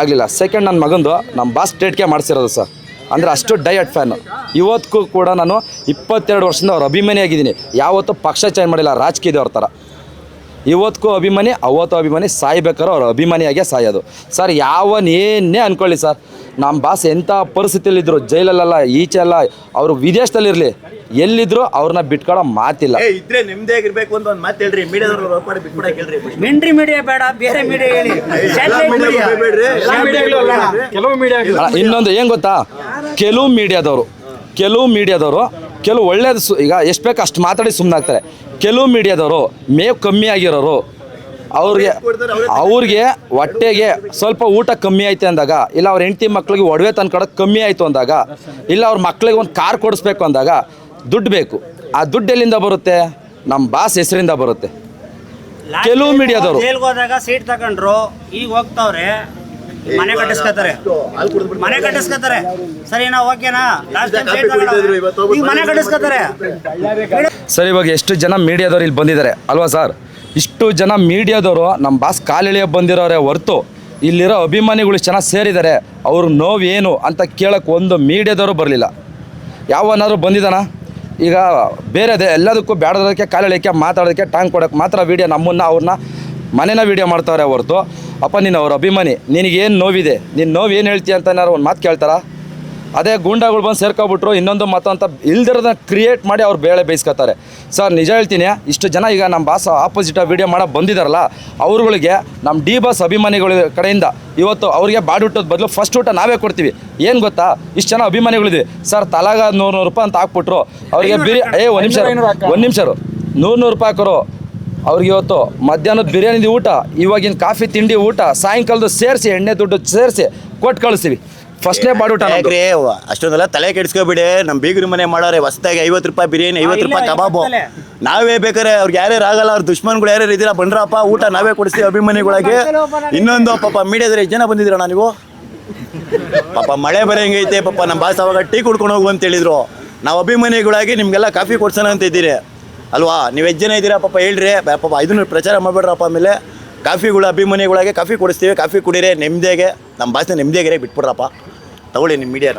S1: ಆಗಲಿಲ್ಲ. ಸೆಕೆಂಡ್ ನನ್ನ ಮಗಂದು ನಮ್ಮ ಬಾಸ್ ಡೇಟ್ಗೆ ಮಾಡಿಸಿರೋದು ಸರ್. ಅಂದರೆ ಅಷ್ಟು ಡಯಟ್ ಫ್ಯಾನು ಇವತ್ತಿಗೂ ಕೂಡ ನಾನು ಇಪ್ಪತ್ತೆರಡು ವರ್ಷದಿಂದ ಅವ್ರ ಅಭಿಮಾನಿಯಾಗಿದ್ದೀನಿ ಯಾವತ್ತೂ ಪಕ್ಷ ಚೇಂಜ್ ಮಾಡಿಲ್ಲ ರಾಜಕೀಯದವ್ರ ಥರ ಇವತ್ತಿಗೂ ಅಭಿಮಾನಿ, ಅವತ್ತು ಅಭಿಮಾನಿ ಸಾಯ್ಬೇಕಾದ್ರೆ ಅವ್ರ ಅಭಿಮಾನಿಯಾಗೆ ಸಾಯೋದು. ಸರ್ ಯಾವನೇನೇ ಅಂದ್ಕೊಳ್ಳಿ ಸರ್. ನಮ್ಮ ಬಾಸ್ ಎಂಥ ಪರಿಸ್ಥಿತಿಯಲ್ಲಿದ್ದರು ಜೈಲಲ್ಲೆಲ್ಲ ಈಚೆ ಅಲ್ಲ ಅವರು ವಿದೇಶದಲ್ಲಿರಲಿ. ಎಲ್ಲಿದ್ರು ಅವ್ರನ್ನ ಬಿಟ್ಕೊಳ್ಳೋ ಮಾತಿಲ್ಲ.
S4: ಏ ಇದ್ರೆ ನಿಮ್ದೇ ಆಗಿರ್ಬೇಕು ಅಂತ ಒಂದ್ ಮಾತು ಹೇಳ್ರಿ. ಮೀಡಿಯಾದವ್ರು ಮಾಡಿ ಹೇಳ್ರಿ
S8: ಮೀಡಿಯಾ ಬೇಡ ಬೇರೆ ಮೀಡಿಯಾ ಹೇಳಿ. Satellite media.
S6: ಎಲ್ಲ ಮೀಡಿಯಾಗಳು ಅಲ್ಲ ಕೆಲವು ಮೀಡಿಯಾ
S1: ಅಲ್ಲ, ಇನ್ನೊಂದು ಏನು ಗೊತ್ತಾ? ಕೆಲವು ಮೀಡಿಯಾದವರು ಕೆಲವು ಮೀಡಿಯಾದವರು ಕೆಲವು ಒಳ್ಳೇದು ಸು ಈಗ ಎಷ್ಟು ಬೇಕು ಅಷ್ಟು ಮಾತಾಡಿ ಸುಮ್ಮನಾಗ್ತಾರೆ ಕೆಲವು ಮೀಡಿಯಾದವರು ಮೇವ್ ಕಮ್ಮಿ ಆಗಿರೋರು ಅವ್ರಿಗೆ ಅವ್ರಿಗೆ ಹೊಟ್ಟೆಗೆ ಸ್ವಲ್ಪ ಊಟ ಕಮ್ಮಿ ಆಯ್ತು ಅಂದಾಗ ಇಲ್ಲ ಅವ್ರ ಹೆಂಡತಿ ಮಕ್ಳಿಗೆ ಒಡವೆ ತಂದ್ಕೊಡೋಕೆ ಕಮ್ಮಿ ಆಯಿತು ಅಂದಾಗ ಇಲ್ಲ ಅವ್ರ ಮಕ್ಳಿಗೆ ಒಂದು ಕಾರ್ ಕೊಡಿಸ್ಬೇಕು ಅಂದಾಗ ದುಡ್ಡು ಬೇಕು. ಆ ದುಡ್ಡು ಎಲ್ಲಿಂದ ಬರುತ್ತೆ? ನಮ್ಮ ಬಾಸ್ ಹೆಸರಿಂದ ಬರುತ್ತೆ. ಕೆಲವು ಮೀಡಿಯಾದವರು.
S8: ಜೈಲ್ಗೆ ಹೋದಾಗ ಸೀಟ್ ತಗೊಂಡ್ರು ಈಗ ಹೋಗ್ತಾವ್ರೆ. ಮನೆ ಕಟ್ಟಿಸ್ಕೊತಾರೆ. ಮನೆ ಕಟ್ಟಿಸ್ಕೊತಾರೆ. ಸರಿನಾ ಓಕೆನಾ? ಲಾಸ್ಟ್ ಟೈಮ್ ಸೀಟ್ ತಗೊಂಡ್ರು ಈಗ ಮನೆ ಕಟ್ಟಿಸ್ಕೊತಾರೆ.
S1: ಸರ್ ಇವಾಗ ಎಷ್ಟು ಜನ ಮೀಡಿಯಾದವ್ರು ಇಲ್ಲಿ ಬಂದಿದ್ದಾರೆ? ಅಲ್ವಾ ಸರ್? ಇಷ್ಟು ಜನ ಮೀಡಿಯಾದವರು ನಮ್ಮ ಬಾಸ್ ಕಾಲೆಳೆಯ ಬಂದಿರೋರೆ ಹೊರ್ತು ಇಲ್ಲಿರೋ ಅಭಿಮಾನಿಗಳು ಚೆನ್ನಾಗಿ ಜನ ಸೇರಿದ್ದಾರೆ. ಅವ್ರ ನೋವು ಏನು ಅಂತ ಕೇಳಕ್ಕೆ ಒಂದು ಮೀಡಿಯಾದವರು ಬರಲಿಲ್ಲ. ಯಾವನಾದರೂ ಬಂದಿದ್ದಾನ? ಈಗ ಬೇರೆದೇ ಎಲ್ಲದಕ್ಕೂ ಬೇಡದಕ್ಕೆ ಕಾಲೆಳೆಯೋಕ್ಕೆ, ಮಾತಾಡೋದಕ್ಕೆ ಟಾಂಗ್ ಕೊಡೋಕ್ಕೆ ಮಾತ್ರ ವೀಡಿಯೋ ನಮ್ಮನ್ನ, ಅವ್ರನ್ನ ಮನೇನ ವೀಡಿಯೋ ಮಾಡ್ತಾರೆ ಹೊರತು. ಅಪ್ಪ, ನೀನು ಅವ್ರ ಅಭಿಮಾನಿ, ನಿನಗೇನು ನೋವಿದೆ? ನಿನ್ನ ನೋವು ಏನು ಹೇಳ್ತೀಯ ಅಂತ ಏನಾರು ಒಂದು ಮಾತು ಕೇಳ್ತಾರಾ? ಅದೇ ಗೂಂಡಾಗಳು ಬಂದು ಸೇರ್ಕೊಬಿಟ್ರು ಇನ್ನೊಂದು ಮತ್ತೊಂತ ಇಲ್ದಿರೋದನ್ನ ಕ್ರಿಯೇಟ್ ಮಾಡಿ ಅವ್ರು ಬೇಳೆ ಬೇಯಿಸ್ಕೊತಾರೆ. ಸರ್ ನಿಜ ಹೇಳ್ತೀನಿ ಇಷ್ಟು ಜನ ಈಗ ನಮ್ಮ ಬಾಸ ಆಪೋಸಿಟ್ ವಿಡಿಯೋ ಮಾಡೋ ಬಂದಿದ್ದಾರಲ್ಲ ಅವ್ರುಗಳಿಗೆ ನಮ್ಮ ಡಿ ಬಾಸ್ ಅಭಿಮಾನಿಗಳ ಕಡೆಯಿಂದ ಇವತ್ತು ಅವ್ರಿಗೆ ಬಾಡುಟ್ಟೋದು ಬದಲು ಫಸ್ಟ್ ಊಟ ನಾವೇ ಕೊಡ್ತೀವಿ. ಏನು ಗೊತ್ತಾ? ಇಷ್ಟು ಜನ ಅಭಿಮಾನಿಗಳಿದೆ. ಸರ್ ತಲಾಗ ನೂರು ನೂರು ರೂಪಾಯಿ ಅಂತ ಹಾಕ್ಬಿಟ್ರು. ಅವ್ರಿಗೆ ಬಿರಿ ಏ ಒಂದು ನಿಮಿಷ ಒಂದು ನಿಮಿಷ ನೂರು ನೂರು ರೂಪಾಯಿ ಹಾಕೋರು. ಅವ್ರಿಗೆ ಇವತ್ತು ಮಧ್ಯಾಹ್ನದ ಬಿರಿಯಾನಿದು ಊಟ ಇವಾಗಿನ ಕಾಫಿ ತಿಂಡಿ ಊಟ ಸಾಯಂಕಾಲದ ಸೇರಿಸಿ ಎಣ್ಣೆ ದುಡ್ಡು ಸೇರಿಸಿ ಕೊಟ್ಟು ಕಳಿಸ್ತೀವಿ. ಫಸ್ಟ್ನೇ ಬಾಡೂಟ.
S4: ಯಾಕ್ರಿ ಅಷ್ಟೊಂದೆಲ್ಲ ತಲೆ ಕೆಡಿಸ್ಕೊಬಿಡಿ. ನಮ್ಮ ಬೀಗರ ಮನೆ ಮಾಡೋರೆ ಹೊಸದಾಗಿ ಐವತ್ತು ರೂಪಾಯಿ ಬಿರಿಯಾನಿ ಐವತ್ತು ರೂಪಾಯಿ ಕಬಾಬು. ನಾವೇ ಬೇಕಾರೆ ಅವ್ರಿಗೆ ಯಾರ್ಯಾರು ಆಗಲ್ಲ ಅವ್ರ ದುಶ್ಮನ್ಗಳು ಯಾರ್ಯಾರು ಇದ್ದೀರಾ ಬಂದ್ರಪ್ಪ ಊಟ ನಾವೇ ಕೊಡಿಸ್ತೀವಿ ಅಭಿಮಾನಿಗಳಿಗೆ ಇನ್ನೊಂದು ಪಾಪ ಮೀಡಿಯಾದ್ರೆ ಎಷ್ಟು ಜನ ಬಂದಿದ್ದೀರಣ್ಣ ನೀವು? ಪಾಪ ಮಳೆ ಬರಂಗೈತೆ ಪಾಪ ನಮ್ಮ ಬಾಸ್ ಅವಾಗ ಟೀ ಕುಡ್ಕೊಂಡು ಹೋಗು ಅಂತ ಹೇಳಿದ್ರು. ನಾವು ಅಭಿಮಾನಿಗಳಾಗಿ ನಿಮಗೆಲ್ಲ ಕಾಫಿ ಕೊಡ್ಸೋಣ ಅಂತ ಇದ್ದೀರಿ. ಅಲ್ವಾ? ನೀವು ಎಷ್ಟು ಜನ ಇದ್ದೀರಾ ಪಾಪ ಹೇಳ್ರಿ. ಪಾಪ ಇದನ್ನ ಪ್ರಚಾರ ಮಾಡ್ಬೇಡ್ರಪ್ಪ ಆಮೇಲೆ. ಕಾಫಿಗಳು ಅಭಿಮಾನಿಗಳಾಗೆ ಕಾಫಿ ಕೊಡಿಸ್ತೀವಿ ಕಾಫಿ ಕುಡಿರೆ ನೆಮ್ಮದಿಯಾಗೆ ನಮ್ಮ ಭಾಷೆ ನೆಮ್ಮದಿಯಾಗಿರೇ ಬಿಟ್ಬಿಡ್ರಪ್ಪ. ತಗೊಳ್ಳಿ ನಿಮ್ಮ ಮೀಡಿಯಾನ